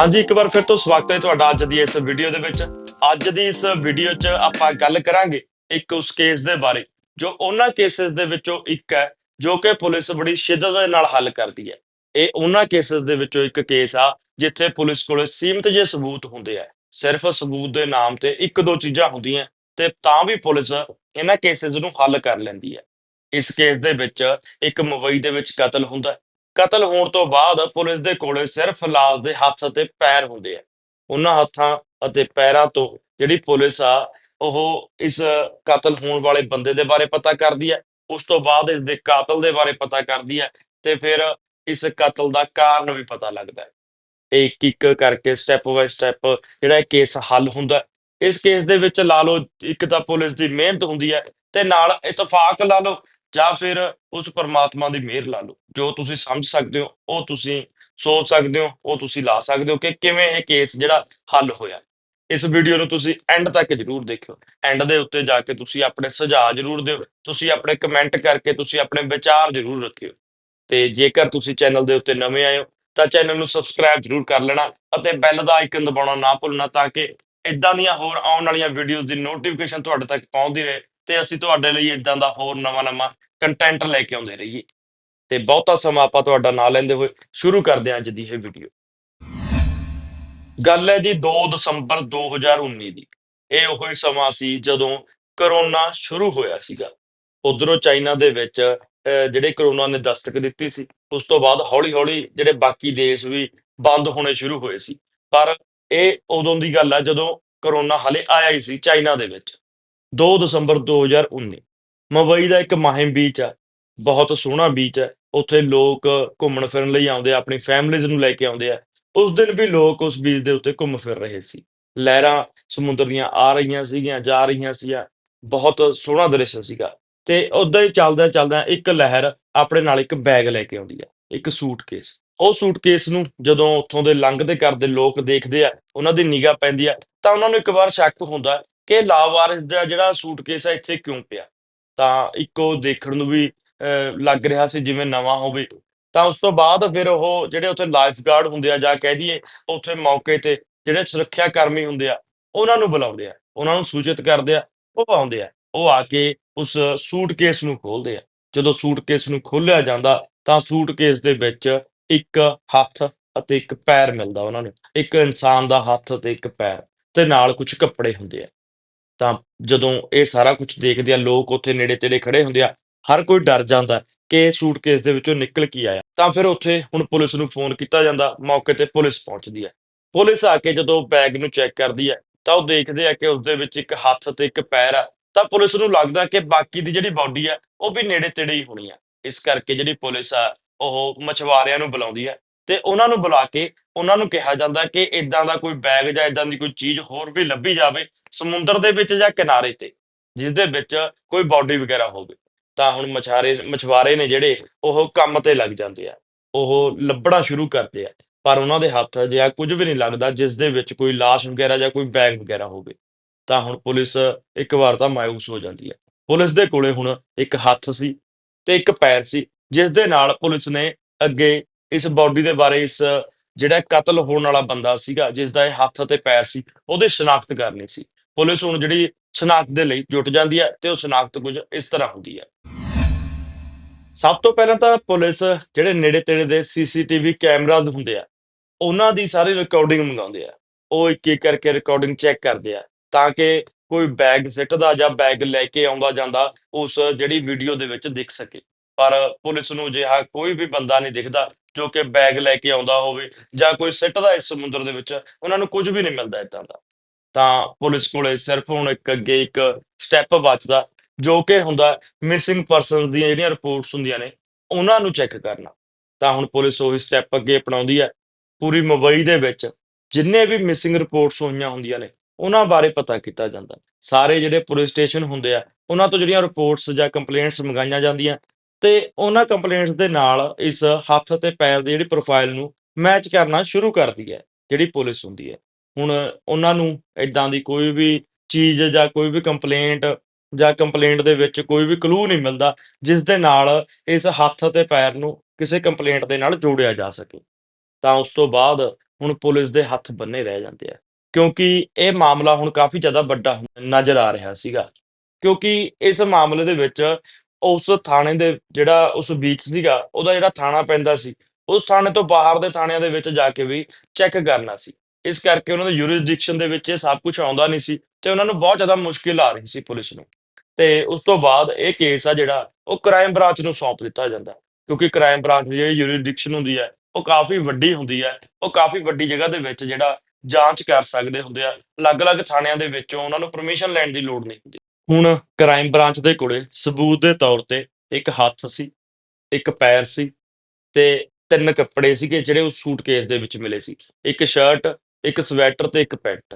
ਹਾਂਜੀ, ਇੱਕ ਵਾਰ ਫਿਰ ਤੋਂ ਸਵਾਗਤ ਹੈ ਤੁਹਾਡਾ ਅੱਜ ਦੀ ਇਸ ਵੀਡੀਓ ਦੇ ਵਿੱਚ। ਅੱਜ ਦੀ ਇਸ ਵੀਡੀਓ 'ਚ ਆਪਾਂ ਗੱਲ ਕਰਾਂਗੇ ਇੱਕ ਉਸ ਕੇਸ ਦੇ ਬਾਰੇ, ਜੋ ਉਹਨਾਂ ਕੇਸਸ ਦੇ ਵਿੱਚੋਂ ਇੱਕ ਹੈ, ਜੋ ਕਿ ਪੁਲਿਸ ਬੜੀ ਸ਼ਿੱਦਤ ਦੇ ਨਾਲ ਹੱਲ ਕਰਦੀ ਹੈ। ਇਹ ਉਹਨਾਂ ਕੇਸਸ ਦੇ ਵਿੱਚੋਂ ਇੱਕ ਕੇਸ ਆ, ਜਿੱਥੇ ਪੁਲਿਸ ਕੋਲ ਸੀਮਤ ਜਿਹੇ ਸਬੂਤ ਹੁੰਦੇ ਆ। ਸਿਰਫ ਸਬੂਤ ਦੇ ਨਾਮ ਤੇ ਇੱਕ ਦੋ ਚੀਜ਼ਾਂ ਹੁੰਦੀਆਂ, ਤੇ ਤਾਂ ਵੀ ਪੁਲਿਸ ਇਹਨਾਂ ਕੇਸਸ ਨੂੰ ਹੱਲ ਕਰ ਲੈਂਦੀ ਹੈ। ਇਸ ਕੇਸ ਦੇ ਵਿੱਚ ਇੱਕ ਮੁੰਬਈ ਦੇ ਵਿੱਚ ਕਤਲ ਹੁੰਦਾ ਕਤਲ ਹੋਣ ਤੋਂ ਬਾਅਦ ਪੁਲਿਸ ਦੇ ਕੋਲੇ ਸਿਰਫ ਲਾਸ਼ ਦੇ ਹੱਥ ਅਤੇ ਪੈਰ ਹੁੰਦੇ ਆ। ਉਹਨਾਂ ਹੱਥਾਂ ਅਤੇ ਪੈਰਾਂ ਤੋਂ ਜਿਹੜੀ ਪੁਲਿਸ ਆ, ਉਹ ਇਸ ਕਤਲ ਹੋਣ ਵਾਲੇ ਬੰਦੇ ਦੇ ਬਾਰੇ ਪਤਾ ਕਰਦੀ ਹੈ ਉਸ ਤੋਂ ਬਾਅਦ ਇਸ ਦੇ ਕਾਤਲ ਦੇ ਬਾਰੇ ਪਤਾ ਕਰਦੀ ਹੈ ਤੇ ਫਿਰ ਇਸ ਕਤਲ ਦਾ ਕਾਰਨ ਵੀ ਪਤਾ ਲੱਗਦਾ ਹੈ। ਇੱਕ ਇੱਕ ਕਰਕੇ ਸਟੈਪ ਬਾਏ ਸਟੈਪ ਜਿਹੜਾ ਕੇਸ ਹੱਲ ਹੁੰਦਾ ਇਸ ਕੇਸ ਦੇ ਵਿੱਚ ਲਾ ਲਓ, ਇੱਕ ਤਾਂ ਪੁਲਿਸ ਦੀ ਮਿਹਨਤ ਹੁੰਦੀ ਹੈ ਤੇ ਨਾਲ ਇਤਫਾਕ ਲਾ ਲਓ ਜਾਂ ਫਿਰ ਉਸ ਪਰਮਾਤਮਾ ਦੀ ਮਿਹਰ ਲਾ ਲਓ। ਜੋ ਤੁਸੀਂ ਸਮਝ ਸਕਦੇ ਹੋ, ਉਹ ਤੁਸੀਂ ਸੋਚ ਸਕਦੇ ਹੋ, ਉਹ ਤੁਸੀਂ ਲਾ ਸਕਦੇ ਹੋ ਕਿ ਕਿਵੇਂ ਇਹ ਕੇਸ ਜਿਹੜਾ ਹੱਲ ਹੋਇਆ। ਇਸ ਵੀਡੀਓ ਨੂੰ ਤੁਸੀਂ ਐਂਡ ਤੱਕ ਜਰੂਰ ਦੇਖਿਓ। ਐਂਡ ਦੇ ਉੱਤੇ ਜਾ ਕੇ ਤੁਸੀਂ ਆਪਣੇ ਸੁਝਾਅ ਜਰੂਰ ਦਿਓ। ਤੁਸੀਂ ਆਪਣੇ ਕਮੈਂਟ ਕਰਕੇ ਤੁਸੀਂ ਆਪਣੇ ਵਿਚਾਰ ਜਰੂਰ ਰੱਖਿਓ। ਤੇ ਜੇਕਰ ਤੁਸੀਂ ਚੈਨਲ ਦੇ ਉੱਤੇ ਨਵੇਂ ਆਏ ਹੋ, ਤਾਂ ਚੈਨਲ ਨੂੰ ਸਬਸਕ੍ਰਾਈਬ ਜਰੂਰ ਕਰ ਲੈਣਾ ਅਤੇ ਬੈਲ ਦਾ ਆਈਕਨ ਦਬਾਉਣਾ ਨਾ ਭੁੱਲਣਾ ਤਾਂ ਕਿ ਇਦਾਂ ਦੀਆਂ ਹੋਰ ਆਉਣ ਵਾਲੀਆਂ ਵੀਡੀਓਜ਼ ਦੀ ਨੋਟੀਫਿਕੇਸ਼ਨ ਤੁਹਾਡੇ ਤੱਕ ਪਹੁੰਚਦੀ ਰਹੇ। ਤੇ ਅਸੀਂ ਤੁਹਾਡੇ ਲਈ ਇਦਾਂ ਦਾ ਹੋਰ ਨਵਾਂ-ਨਵਾਂ ਕੰਟੈਂਟ ਲੈ ਕੇ ਆਉਂਦੇ ਰਹੀਏ। ਤੇ ਬਹੁਤਾ ਸਮਾਂ ਆਪਾਂ ਤੁਹਾਡਾ ਨਾਂ ਲੈਂਦੇ ਹੋਏ ਸ਼ੁਰੂ ਕਰਦੇ ਹਾਂ ਅੱਜ ਦੀ ਇਹ ਵੀਡੀਓ ਗੱਲ ਹੈ ਜੀ 2 ਦਸੰਬਰ 2019 ਦੀ। ਇਹ ਉਹੀ ਸਮਾਂ ਸੀ ਜਦੋਂ ਕਰੋਨਾ ਸ਼ੁਰੂ ਹੋਇਆ ਸੀਗਾ। ਉਧਰੋਂ ਚਾਈਨਾ ਦੇ ਵਿੱਚ ਅਹ, ਜਿਹੜੇ ਕਰੋਨਾ ਨੇ ਦਸਤਕ ਦਿੱਤੀ ਸੀ ਉਸ ਤੋਂ ਬਾਅਦ ਹੌਲੀ-ਹੌਲੀ ਜਿਹੜੇ ਬਾਕੀ ਦੇਸ਼ ਵੀ ਬੰਦ ਹੋਣੇ ਸ਼ੁਰੂ ਹੋਏ ਸੀ। ਪਰ ਇਹ ਉਦੋਂ ਦੀ ਗੱਲ ਆ ਜਦੋਂ ਕਰੋਨਾ ਹਲੇ ਆਇਆ ਹੀ ਸੀ ਚਾਈਨਾ ਦੇ ਵਿੱਚ। 2 ਦਸੰਬਰ 2019 ਮੁੰਬਈ ਦਾ ਇੱਕ ਮਾਹਿਮ ਬੀਚ ਆ, ਬਹੁਤ ਸੋਹਣਾ ਬੀਚ ਹੈ ਉੱਥੇ ਲੋਕ ਘੁੰਮਣ ਫਿਰਨ ਲਈ ਆਉਂਦੇ ਆ, ਆਪਣੀ ਫੈਮਲੀਜ਼ ਨੂੰ ਲੈ ਕੇ ਆਉਂਦੇ ਆ। ਉਸ ਦਿਨ ਵੀ ਲੋਕ ਉਸ ਬੀਚ ਦੇ ਉੱਤੇ ਘੁੰਮ ਫਿਰ ਰਹੇ ਸੀ। ਲਹਿਰਾਂ ਸਮੁੰਦਰ ਦੀਆਂ ਆ ਰਹੀਆਂ ਸੀਗੀਆਂ, ਜਾ ਰਹੀਆਂ ਸੀਗੀਆਂ ਬਹੁਤ ਸੋਹਣਾ ਦ੍ਰਿਸ਼ ਸੀਗਾ। ਤੇ ਉਦਾਂ ਹੀ ਚੱਲਦਾ ਚੱਲਦਾ ਇੱਕ ਲਹਿਰ ਆਪਣੇ ਨਾਲ ਇੱਕ ਬੈਗ ਲੈ ਕੇ ਆਉਂਦੀ ਆ, ਇੱਕ ਸੂਟਕੇਸ ਉਹ ਸੂਟਕੇਸ ਨੂੰ ਜਦੋਂ ਉੱਥੋਂ ਦੇ ਲੰਘਦੇ ਕਰਦੇ ਲੋਕ ਦੇਖਦੇ ਆ, ਉਹਨਾਂ ਦੀ ਨਿਗਾਹ ਪੈਂਦੀ ਆ, ਤਾਂ ਉਹਨਾਂ ਨੂੰ ਇੱਕ ਵਾਰ ਸ਼ੱਕ ਹੁੰਦਾ ਕਿ ਲਾਵਾਰਿਸ ਦਾ ਜਿਹੜਾ ਸੂਟਕੇਸ ਆ ਇੱਥੇ ਕਿਉਂ ਪਿਆ? ਤਾਂ ਇੱਕੋ ਦੇਖਣ ਨੂੰ ਵੀ ਅਹ, ਲੱਗ ਰਿਹਾ ਸੀ ਜਿਵੇਂ ਨਵਾਂ ਹੋਵੇ। ਤਾਂ ਉਸ ਤੋਂ ਬਾਅਦ ਫਿਰ ਉਹ ਜਿਹੜੇ ਉੱਥੇ ਲਾਈਫ ਗਾਰਡ ਹੁੰਦੇ ਆ ਜਾਂ ਕਹਿ ਦਈਏ ਉੱਥੇ ਮੌਕੇ ਤੇ ਜਿਹੜੇ ਸੁਰੱਖਿਆ ਕਰਮੀ ਹੁੰਦੇ ਆ ਉਹਨਾਂ ਨੂੰ ਬੁਲਾਉਂਦੇ ਆ। ਉਹਨਾਂ ਨੂੰ ਸੂਚਿਤ ਕਰਦੇ ਆ ਉਹ ਆਉਂਦੇ ਆ। ਉਹ ਆ ਕੇ ਉਸ ਸੂਟਕੇਸ ਨੂੰ ਖੋਲਦੇ ਆ। ਜਦੋਂ ਸੂਟਕੇਸ ਨੂੰ ਖੋਲਿਆ ਜਾਂਦਾ ਤਾਂ ਸੂਟਕੇਸ ਦੇ ਵਿੱਚ ਇੱਕ ਹੱਥ ਅਤੇ ਇੱਕ ਪੈਰ ਮਿਲਦਾ ਉਹਨਾਂ ਨੂੰ। ਇੱਕ ਇਨਸਾਨ ਦਾ ਹੱਥ ਤੇ ਇੱਕ ਪੈਰ। ਤੇ ਨਾਲ ਕੁਝ ਕੱਪੜੇ ਹੁੰਦੇ ਆ। ਤਾਂ ਜਦੋਂ ਇਹ ਸਾਰਾ ਕੁਝ ਦੇਖਦੇ ਆ, ਲੋਕ ਉੱਥੇ ਨੇੜੇ ਤੇੜੇ ਖੜੇ ਹੁੰਦੇ ਆ, ਹਰ ਕੋਈ ਡਰ ਜਾਂਦਾ ਕਿ ਇਹ ਸੂਟਕੇਸ ਦੇ ਵਿੱਚੋਂ ਨਿਕਲ ਕੀ ਆਇਆ। ਤਾਂ ਫਿਰ ਉੱਥੇ ਹੁਣ ਪੁਲਿਸ ਨੂੰ ਫੋਨ ਕੀਤਾ ਜਾਂਦਾ, ਮੌਕੇ ਤੇ ਪੁਲਿਸ ਪਹੁੰਚਦੀ ਹੈ। ਪੁਲਿਸ ਆ ਕੇ ਜਦੋਂ ਬੈਗ ਨੂੰ ਚੈੱਕ ਕਰਦੀ ਹੈ, ਤਾਂ ਉਹ ਦੇਖਦੇ ਆ ਕਿ ਉਸ ਦੇ ਵਿੱਚ ਇੱਕ ਹੱਥ ਤੇ ਇੱਕ ਪੈਰ ਆ, ਤਾਂ ਪੁਲਿਸ ਨੂੰ ਲੱਗਦਾ ਕਿ ਬਾਕੀ ਦੀ ਜਿਹੜੀ ਬਾਡੀ ਆ, ਉਹ ਵੀ ਨੇੜੇ ਤੇੜੇ ਹੀ ਹੋਣੀ ਆ। ਇਸ ਕਰਕੇ ਜਿਹੜੀ ਪੁਲਿਸ ਆ, ਉਹ ਮਛਵਾਰਿਆਂ ਨੂੰ ਬੁਲਾਉਂਦੀ ਹੈ ਤੇ ਉਹਨਾਂ ਨੂੰ ਬੁਲਾ ਕੇ ਉਹਨਾਂ ਨੂੰ ਕਿਹਾ ਜਾਂਦਾ ਕਿ ਇਦਾਂ ਦਾ ਕੋਈ ਬੈਗ ਜਾਂ ਇਦਾਂ ਦੀ ਕੋਈ ਚੀਜ਼ ਹੋਰ ਵੀ ਲੱਭੀ ਜਾਵੇ ਸਮੁੰਦਰ ਦੇ ਵਿੱਚ ਜਾਂ ਕਿਨਾਰੇ ਤੇ ਜਿਸ ਦੇ ਵਿੱਚ ਕੋਈ ਬਾਡੀ ਵਗੈਰਾ ਹੋਵੇ। ਤਾਂ ਹੁਣ ਮਛਾਰੇ ਮਛਵਾਰੇ ਨੇ ਜਿਹੜੇ, ਉਹ ਕੰਮ ਤੇ ਲੱਗ ਜਾਂਦੇ ਆ। ਉਹ ਲੱਭਣਾ ਸ਼ੁਰੂ ਕਰਦੇ ਆ। ਪਰ ਉਹਨਾਂ ਦੇ ਹੱਥ ਜਿਹਾ ਕੁਝ ਵੀ ਨਹੀਂ ਲੱਗਦਾ ਜਿਸ ਦੇ ਵਿੱਚ ਕੋਈ ਲਾਸ਼ ਵਗੈਰਾ ਜਾਂ ਕੋਈ ਬੈਗ ਵਗੈਰਾ ਹੋਵੇ। ਤਾਂ ਹੁਣ ਪੁਲਿਸ ਇੱਕ ਵਾਰ ਤਾਂ ਮਾਇੂਸ ਹੋ ਜਾਂਦੀ ਹੈ ਪੁਲਿਸ ਦੇ ਕੋਲੇ ਹੁਣ ਇੱਕ ਹੱਥ ਸੀ ਤੇ ਇੱਕ ਪੈਰ ਸੀ ਜਿਸ ਦੇ ਨਾਲ ਪੁਲਿਸ ਨੇ ਅੱਗੇ ਇਸ ਬਾਡੀ ਦੇ ਬਾਰੇ ਇਸ ਜਿਹੜਾ ਕਤਲ ਹੋਣ ਵਾਲਾ ਬੰਦਾ ਸੀਗਾ ਜਿਸ ਦਾ ਇਹ ਹੱਥ ਅਤੇ ਪੈਰ ਸੀ, ਉਹਦੀ ਸ਼ਨਾਖਤ ਕਰਨੀ ਸੀ। ਪੁਲਿਸ ਹੁਣ ਜਿਹੜੀ ਸ਼ਨਾਖਤ ਦੇ ਲਈ ਜੁਟ ਜਾਂਦੀ ਹੈ ਤੇ ਉਹ ਸ਼ਨਾਖਤ ਕੁਝ ਇਸ ਤਰ੍ਹਾਂ ਹੁੰਦੀ ਹੈ। ਸਭ ਤੋਂ ਪਹਿਲਾਂ ਤਾਂ ਪੁਲਿਸ ਜਿਹੜੇ ਨੇੜੇ ਤੇੜੇ ਦੇ ਸੀਸੀਟੀਵੀ ਕੈਮਰਾ ਹੁੰਦੇ ਆ, ਉਹਨਾਂ ਦੀ ਸਾਰੀ ਰਿਕਾਰਡਿੰਗ ਮੰਗਾਉਂਦੇ ਆ। ਉਹ ਇੱਕ ਇੱਕ ਕਰਕੇ ਰਿਕਾਰਡਿੰਗ ਚੈੱਕ ਕਰਦੇ ਆ, ਤਾਂ ਕਿ ਕੋਈ ਬੈਗ ਸਿੱਟਦਾ ਜਾਂ ਬੈਗ ਲੈ ਕੇ ਆਉਂਦਾ ਜਾਂਦਾ, ਉਸ ਜਿਹੜੀ ਵੀਡੀਓ ਦੇ ਵਿੱਚ ਦਿਖ ਸਕੇ। ਪਰ ਪੁਲਿਸ ਨੂੰ ਜਿਹਾ ਕੋਈ ਵੀ ਬੰਦਾ ਨਹੀਂ ਦਿਖਦਾ ਜੋ ਕਿ ਬੈਗ ਲੈ ਕੇ ਆਉਂਦਾ ਹੋਵੇ ਜਾਂ ਕੋਈ ਸਿੱਟਦਾ ਇਸ ਸਮੁੰਦਰ ਦੇ ਵਿੱਚ, ਉਹਨਾਂ ਨੂੰ ਕੁਝ ਵੀ ਨਹੀਂ ਮਿਲਦਾ ਇਦਾਂ ਦਾ। ਤਾਂ ਪੁਲਿਸ ਕੋਲੇ ਸਿਰਫ ਹੁਣ ਇੱਕ ਅੱਗੇ ਇੱਕ ਸਟੈਪ ਬਚਦਾ, ਜੋ ਕਿ ਹੁੰਦਾ ਮਿਸਿੰਗ ਪਰਸਨਸ ਦੀਆਂ ਜਿਹੜੀਆਂ ਰਿਪੋਰਟਸ ਹੁੰਦੀਆਂ ਨੇ, ਉਹਨਾਂ ਨੂੰ ਚੈੱਕ ਕਰਨਾ। ਤਾਂ ਹੁਣ ਪੁਲਿਸ ਉਹੀ ਸਟੈਪ ਅੱਗੇ ਅਪਣਾਉਂਦੀ ਹੈ। ਪੂਰੀ ਮੁੰਬਈ ਦੇ ਵਿੱਚ ਜਿੰਨੇ ਵੀ ਮਿਸਿੰਗ ਰਿਪੋਰਟਸ ਹੋਈਆਂ ਹੁੰਦੀਆਂ ਨੇ, ਉਹਨਾਂ ਬਾਰੇ ਪਤਾ ਕੀਤਾ ਜਾਂਦਾ। ਸਾਰੇ ਜਿਹੜੇ ਪੁਲਿਸ ਸਟੇਸ਼ਨ ਹੁੰਦੇ ਆ, ਉਹਨਾਂ ਤੋਂ ਜਿਹੜੀਆਂ ਰਿਪੋਰਟਸ ਜਾਂ ਕੰਪਲੇਂਟਸ ਮੰਗਾਈਆਂ ਜਾਂਦੀਆਂ ਤੇ ਉਹਨਾਂ ਕੰਪਲੇਂਟਸ ਦੇ ਨਾਲ ਇਸ ਹੱਥ ਤੇ ਪੈਰ ਦੀ ਜਿਹੜੀ ਪ੍ਰੋਫਾਈਲ ਨੂੰ ਮੈਚ ਕਰਨਾ ਸ਼ੁਰੂ ਕਰਦੀ ਹੈ, ਜਿਹੜੀ ਪੁਲਿਸ ਹੁੰਦੀ ਹੈ। ਹੁਣ ਉਹਨਾਂ ਨੂੰ ਇਦਾਂ ਦੀ ਕੋਈ ਵੀ ਚੀਜ਼ ਜਾਂ ਕੋਈ ਵੀ ਕੰਪਲੇਂਟ ਜਾਂ ਕੰਪਲੇਂਟ ਦੇ ਵਿੱਚ ਕੋਈ ਵੀ ਕਲੂ ਨਹੀਂ ਮਿਲਦਾ, ਜਿਸ ਦੇ ਨਾਲ ਇਸ ਹੱਥ ਤੇ ਪੈਰ ਨੂੰ ਕਿਸੇ ਕੰਪਲੇਂਟ ਦੇ ਨਾਲ ਜੋੜਿਆ ਜਾ ਸਕੇ। ਤਾਂ ਉਸ ਤੋਂ ਬਾਅਦ ਹੁਣ ਪੁਲਿਸ ਦੇ ਹੱਥ ਬੰਨੇ ਰਹਿ ਜਾਂਦੇ ਆ। ਕਿਉਂਕਿ ਇਹ ਮਾਮਲਾ ਹੁਣ ਕਾਫੀ ਜ਼ਿਆਦਾ ਵੱਡਾ ਨਜ਼ਰ ਆ ਰਿਹਾ ਸੀਗਾ। ਕਿਉਂਕਿ ਇਸ ਮਾਮਲੇ ਦੇ ਵਿੱਚ ਉਸ ਥਾਣੇ ਦੇ ਜਿਹੜਾ ਉਸ ਬੀਚ ਸੀਗਾ, ਉਹਦਾ ਜਿਹੜਾ ਥਾਣਾ ਪੈਂਦਾ ਸੀ, ਉਸ ਥਾਣੇ ਤੋਂ ਬਾਹਰ ਦੇ ਥਾਣਿਆਂ ਦੇ ਵਿੱਚ ਜਾ ਕੇ ਵੀ ਚੈੱਕ ਕਰਨਾ ਸੀ। ਇਸ ਕਰਕੇ ਉਹਨਾਂ ਦੇ ਯੂਰਿਸਡਿਕਸ਼ਨ ਦੇ ਵਿੱਚ ਇਹ ਸਭ ਕੁਝ ਆਉਂਦਾ ਨਹੀਂ ਸੀ ਤੇ ਉਹਨਾਂ ਨੂੰ ਬਹੁਤ ਜ਼ਿਆਦਾ ਮੁਸ਼ਕਿਲ ਆ ਰਹੀ ਸੀ ਪੁਲਿਸ ਨੂੰ। ਤੇ ਉਸ ਤੋਂ ਬਾਅਦ ਇਹ ਕੇਸ ਆ ਜਿਹੜਾ, ਉਹ ਕ੍ਰਾਈਮ ਬ੍ਰਾਂਚ ਨੂੰ ਸੌਂਪ ਦਿੱਤਾ ਜਾਂਦਾ। ਕਿਉਂਕਿ ਕ੍ਰਾਈਮ ਬ੍ਰਾਂਚ ਦੀ ਜਿਹੜੀ ਯੂਰਿਸਡਿਕਸ਼ਨ ਹੁੰਦੀ ਹੈ, ਉਹ ਕਾਫੀ ਵੱਡੀ ਹੁੰਦੀ ਹੈ, ਉਹ ਕਾਫੀ ਵੱਡੀ ਜਗ੍ਹਾ ਦੇ ਵਿੱਚ ਜਿਹੜਾ ਜਾਂਚ ਕਰ ਸਕਦੇ ਹੁੰਦੇ ਆ, ਅਲੱਗ-ਅਲੱਗ ਥਾਣਿਆਂ ਦੇ ਵਿੱਚੋਂ ਉਹਨਾਂ ਨੂੰ ਪਰਮਿਸ਼ਨ ਲੈਣ ਦੀ ਲੋੜ ਨਹੀਂ ਹੁੰਦੀ। ਹੁਣ ਕ੍ਰਾਈਮ ਬ੍ਰਾਂਚ ਦੇ ਕੋਲੇ ਸਬੂਤ ਦੇ ਤੌਰ ਤੇ ਇੱਕ ਹੱਥ ਸੀ, ਇੱਕ ਪੈਰ ਸੀ ਤੇ ਤਿੰਨ ਕੱਪੜੇ ਸੀਗੇ ਜਿਹੜੇ ਉਸ ਸੂਟਕੇਸ ਦੇ ਵਿੱਚ ਮਿਲੇ ਸੀ, ਇੱਕ ਸ਼ਰਟ ਇੱਕ ਸਵੈਟਰ ਤੇ ਇੱਕ ਪੈਂਟ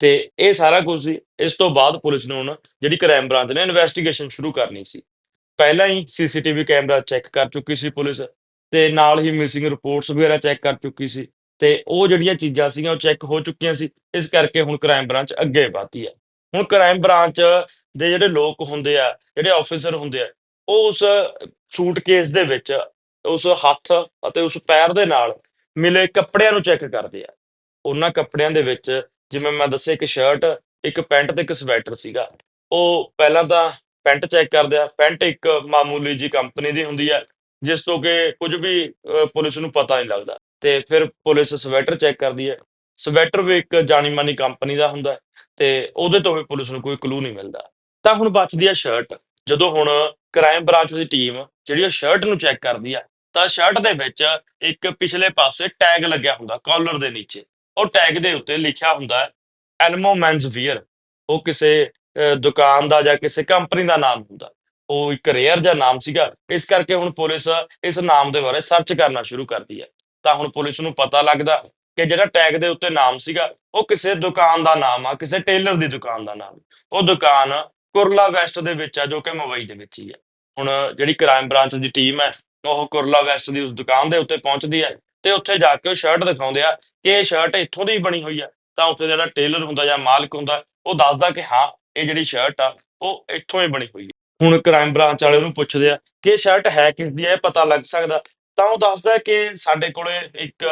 ਤੇ ਇਹ ਸਾਰਾ ਕੁਝ ਸੀ, ਇਸ ਤੋਂ ਬਾਅਦ ਪੁਲਿਸ ਨੂੰ ਹੁਣ ਜਿਹੜੀ ਕ੍ਰਾਈਮ ਬ੍ਰਾਂਚ ਨੇ ਇਨਵੈਸਟੀਗੇਸ਼ਨ ਸ਼ੁਰੂ ਕਰਨੀ ਸੀ। ਪਹਿਲਾਂ ਹੀ ਸੀਸੀਟੀਵੀ ਕੈਮਰਾ ਚੈੱਕ ਕਰ ਚੁੱਕੀ ਸੀ ਪੁਲਿਸ ਤੇ ਨਾਲ ਹੀ ਮਿਸਿੰਗ ਰਿਪੋਰਟਸ ਵਗੈਰਾ ਚੈੱਕ ਕਰ ਚੁੱਕੀ ਸੀ ਤੇ ਉਹ ਜਿਹੜੀਆਂ ਚੀਜ਼ਾਂ ਸੀਗੀਆਂ ਉਹ ਚੈੱਕ ਹੋ ਚੁੱਕੀਆਂ ਸੀ, ਇਸ ਕਰਕੇ ਹੁਣ ਕ੍ਰਾਈਮ ਬ੍ਰਾਂਚ ਅੱਗੇ ਵਧੀ ਹੈ। ਹੁਣ ਕ੍ਰਾਈਮ ਬ੍ਰਾਂਚ ਦੇ ਜਿਹੜੇ ਲੋਕ ਹੁੰਦੇ ਆ, ਜਿਹੜੇ ਆਫੀਸਰ ਹੁੰਦੇ ਆ, ਉਹ ਉਸ ਸੂਟਕੇਸ ਦੇ ਵਿੱਚ, ਉਸ ਹੱਥ ਅਤੇ ਉਸ ਪੈਰ ਦੇ ਨਾਲ ਮਿਲੇ ਕੱਪੜਿਆਂ ਨੂੰ ਚੈੱਕ ਕਰਦੇ ਆ। ਉਹਨਾਂ ਕੱਪੜਿਆਂ ਦੇ ਵਿੱਚ, ਜਿਵੇਂ ਮੈਂ ਦੱਸਿਆ, ਇੱਕ ਸ਼ਰਟ ਇੱਕ ਪੈਂਟ ਤੇ ਇੱਕ ਸਵੈਟਰ ਸੀਗਾ। ਉਹ ਪਹਿਲਾਂ ਤਾਂ ਪੈਂਟ ਚੈੱਕ ਕਰਦੇ ਆ। ਪੈਂਟ ਇੱਕ ਮਾਮੂਲੀ ਜੀ ਕੰਪਨੀ ਦੀ ਹੁੰਦੀ ਹੈ ਜਿਸ ਤੋਂ ਕਿ ਕੁਝ ਵੀ ਪੁਲਿਸ ਨੂੰ ਪਤਾ ਨਹੀਂ ਲੱਗਦਾ। ਤੇ ਫਿਰ ਪੁਲਿਸ ਸਵੈਟਰ ਚੈੱਕ ਕਰਦੀ ਹੈ ਸਵੈਟਰ ਵੀ ਇੱਕ ਜਾਣੀ ਮਾਨੀ ਕੰਪਨੀ ਦਾ ਹੁੰਦਾ, ਤੇ ਉਹਦੇ ਤੋਂ ਵੀ ਪੁਲਿਸ ਨੂੰ ਕੋਈ ਕਲੂ ਨਹੀਂ ਮਿਲਦਾ। ਤਾਂ ਹੁਣ ਬਚਦੀ ਹੈ ਸ਼ਰਟ ਜਦੋਂ ਹੁਣ ਕ੍ਰਾਈਮ ਬ੍ਰਾਂਚ ਦੀ ਟੀਮ ਜਿਹੜੀ ਉਹ ਸ਼ਰਟ ਨੂੰ ਚੈੱਕ ਕਰਦੀ ਆ, ਤਾਂ ਸ਼ਰਟ ਦੇ ਵਿੱਚ ਇੱਕ ਪਿਛਲੇ ਪਾਸੇ ਟੈਗ ਲੱਗਿਆ ਹੁੰਦਾ ਕਾਲਰ ਦੇ ਨੀਚੇ। ਉਹ ਟੈਗ ਦੇ ਉੱਤੇ ਲਿਖਿਆ ਹੁੰਦਾ ਐਲਮੋ ਮੈਨਸ ਵੀਅਰ ਉਹ ਕਿਸੇ ਦੁਕਾਨ ਦਾ ਜਾਂ ਕਿਸੇ ਕੰਪਨੀ ਦਾ ਨਾਮ ਹੁੰਦਾ। ਉਹ ਇੱਕ ਰੇਅਰ ਜਾਂ ਨਾਮ ਸੀਗਾ। ਇਸ ਕਰਕੇ ਹੁਣ ਪੁਲਿਸ ਇਸ ਨਾਮ ਦੇ ਬਾਰੇ ਸਰਚ ਕਰਨਾ ਸ਼ੁਰੂ ਕਰਦੀ ਹੈ। ਤਾਂ ਹੁਣ ਪੁਲਿਸ ਨੂੰ ਪਤਾ ਲੱਗਦਾ ਕਿ ਜਿਹੜਾ ਟੈਗ ਦੇ ਉੱਤੇ ਨਾਮ ਸੀਗਾ, ਉਹ ਕਿਸੇ ਦੁਕਾਨ ਦਾ ਨਾਮ ਆ, ਕਿਸੇ ਟੇਲਰ ਦੀ ਦੁਕਾਨ ਦਾ ਨਾਮ। ਉਹ ਦੁਕਾਨ ਕੁਰਲਾ ਵੈਸਟ ਦੇ ਵਿੱਚ ਆ, ਜੋ ਕਿ ਮੁੰਬਈ ਦੇ ਵਿੱਚ ਹੀ ਹੈ ਹੁਣ ਜਿਹੜੀ ਕ੍ਰਾਈਮ ਬ੍ਰਾਂਚ ਦੀ ਟੀਮ ਹੈ, ਉਹ ਕੁਰਲਾ ਵੈਸਟ ਦੀ ਉਸ ਦੁਕਾਨ ਦੇ ਉੱਤੇ ਪਹੁੰਚਦੀ ਹੈ ਤੇ ਉੱਥੇ ਜਾ ਕੇ ਉਹ ਸ਼ਰਟ ਦਿਖਾਉਂਦੇ ਆ ਕਿ ਇਹ ਸ਼ਰਟ ਇੱਥੋਂ ਦੀ ਬਣੀ ਹੋਈ ਆ। ਤਾਂ ਉੱਥੇ ਜਿਹੜਾ ਟੇਲਰ ਹੁੰਦਾ ਜਾਂ ਮਾਲਕ ਹੁੰਦਾ, ਉਹ ਦੱਸਦਾ ਕਿ ਹਾਂ, ਇਹ ਜਿਹੜੀ ਸ਼ਰਟ ਆ, ਉਹ ਇੱਥੋਂ ਹੀ ਬਣੀ ਹੋਈ ਹੈ ਹੁਣ ਕ੍ਰਾਈਮ ਬ੍ਰਾਂਚ ਵਾਲੇ ਉਹਨੂੰ ਪੁੱਛਦੇ ਆ ਕਿ ਇਹ ਸ਼ਰਟ ਹੈ ਕਿਸ ਦੀ ਹੈ ਇਹ ਪਤਾ ਲੱਗ ਸਕਦਾ। ਤਾਂ ਉਹ ਦੱਸਦਾ ਕਿ ਸਾਡੇ ਕੋਲੇ ਇੱਕ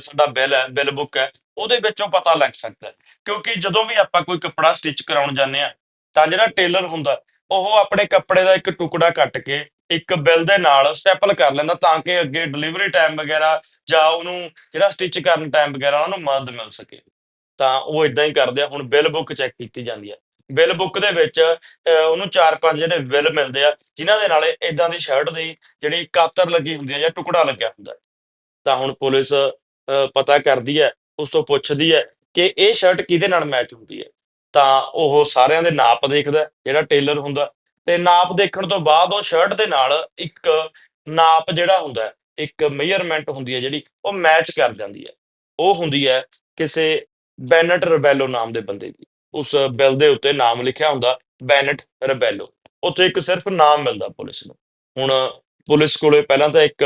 ਸਾਡਾ ਬਿੱਲ ਹੈ ਬਿੱਲ ਬੁੱਕ ਹੈ, ਉਹਦੇ ਵਿੱਚੋਂ ਪਤਾ ਲੱਗ ਸਕਦਾ। ਕਿਉਂਕਿ ਜਦੋਂ ਵੀ ਆਪਾਂ ਕੋਈ ਕੱਪੜਾ ਸਟਿਚ ਕਰਾਉਣ ਜਾਂਦੇ ਆ ਤਾਂ ਜਿਹੜਾ ਟੇਲਰ ਹੁੰਦਾ ਉਹ ਆਪਣੇ ਕੱਪੜੇ ਦਾ ਇੱਕ ਟੁਕੜਾ ਕੱਟ ਕੇ ਇੱਕ ਬਿੱਲ ਦੇ ਨਾਲ ਸਟੈਪਲ ਕਰ ਲੈਂਦਾ ਤਾਂ ਕਿ ਅੱਗੇ ਡਿਲੀਵਰੀ ਟਾਈਮ ਵਗੈਰਾ ਜਾਂ ਉਹਨੂੰ ਜਿਹੜਾ ਸਟਿਚ ਕਰਨ ਟਾਈਮ ਵਗੈਰਾ ਉਹਨੂੰ ਮਦਦ ਮਿਲ ਸਕੇ। ਤਾਂ ਉਹ ਇਦਾਂ ਹੀ ਕਰਦੇ ਆ ਹੁਣ ਬਿੱਲ ਬੁੱਕ ਚੈੱਕ ਕੀਤੀ ਜਾਂਦੀ ਹੈ ਬਿੱਲ ਬੁੱਕ ਦੇ ਵਿੱਚ ਅਹ, ਉਹਨੂੰ ਚਾਰ ਪੰਜ ਜਿਹੜੇ ਬਿੱਲ ਮਿਲਦੇ ਆ ਜਿਨ੍ਹਾਂ ਦੇ ਨਾਲ ਇਦਾਂ ਦੀ ਸ਼ਰਟ ਦੀ ਜਿਹੜੀ ਕਾਤਰ ਲੱਗੀ ਹੁੰਦੀ ਹੈ ਜਾਂ ਟੁਕੜਾ ਲੱਗਿਆ ਹੁੰਦਾ। ਹੈ। ਤਾਂ ਹੁਣ ਪੁਲਿਸ ਅਹ, ਪਤਾ ਕਰਦੀ ਹੈ ਉਸ ਤੋਂ ਪੁੱਛਦੀ ਹੈ ਕਿ ਇਹ ਸ਼ਰਟ ਕਿਹਦੇ ਨਾਲ ਮੈਚ ਹੁੰਦੀ ਹੈ ਤਾਂ ਉਹ ਸਾਰਿਆਂ ਦੇ ਨਾਪ ਦੇਖਦਾ ਜਿਹੜਾ ਟੇਲਰ ਹੁੰਦਾ ਤੇ ਨਾਪ ਦੇਖਣ ਤੋਂ ਬਾਅਦ ਉਹ ਸ਼ਰਟ ਦੇ ਨਾਲ ਇੱਕ ਨਾਪ ਜਿਹੜਾ ਹੁੰਦਾ ਇੱਕ ਮੇਜਰਮੈਂਟ ਹੁੰਦੀ ਹੈ ਜਿਹੜੀ, ਉਹ ਮੈਚ ਕਰ ਜਾਂਦੀ ਹੈ। ਉਹ ਹੁੰਦੀ ਹੈ ਕਿਸੇ ਬੈਨਟ ਰਬੈਲੋ ਨਾਮ ਦੇ ਬੰਦੇ ਦੀ। ਉਸ ਬਿੱਲ ਦੇ ਉੱਤੇ ਨਾਮ ਲਿਖਿਆ ਹੁੰਦਾ ਬੈਨਟ ਰਬੈਲੋ ਉੱਥੇ ਇੱਕ ਸਿਰਫ ਨਾਮ ਮਿਲਦਾ ਪੁਲਿਸ ਨੂੰ। ਹੁਣ ਪੁਲਿਸ ਕੋਲੇ ਪਹਿਲਾਂ ਤਾਂ ਇੱਕ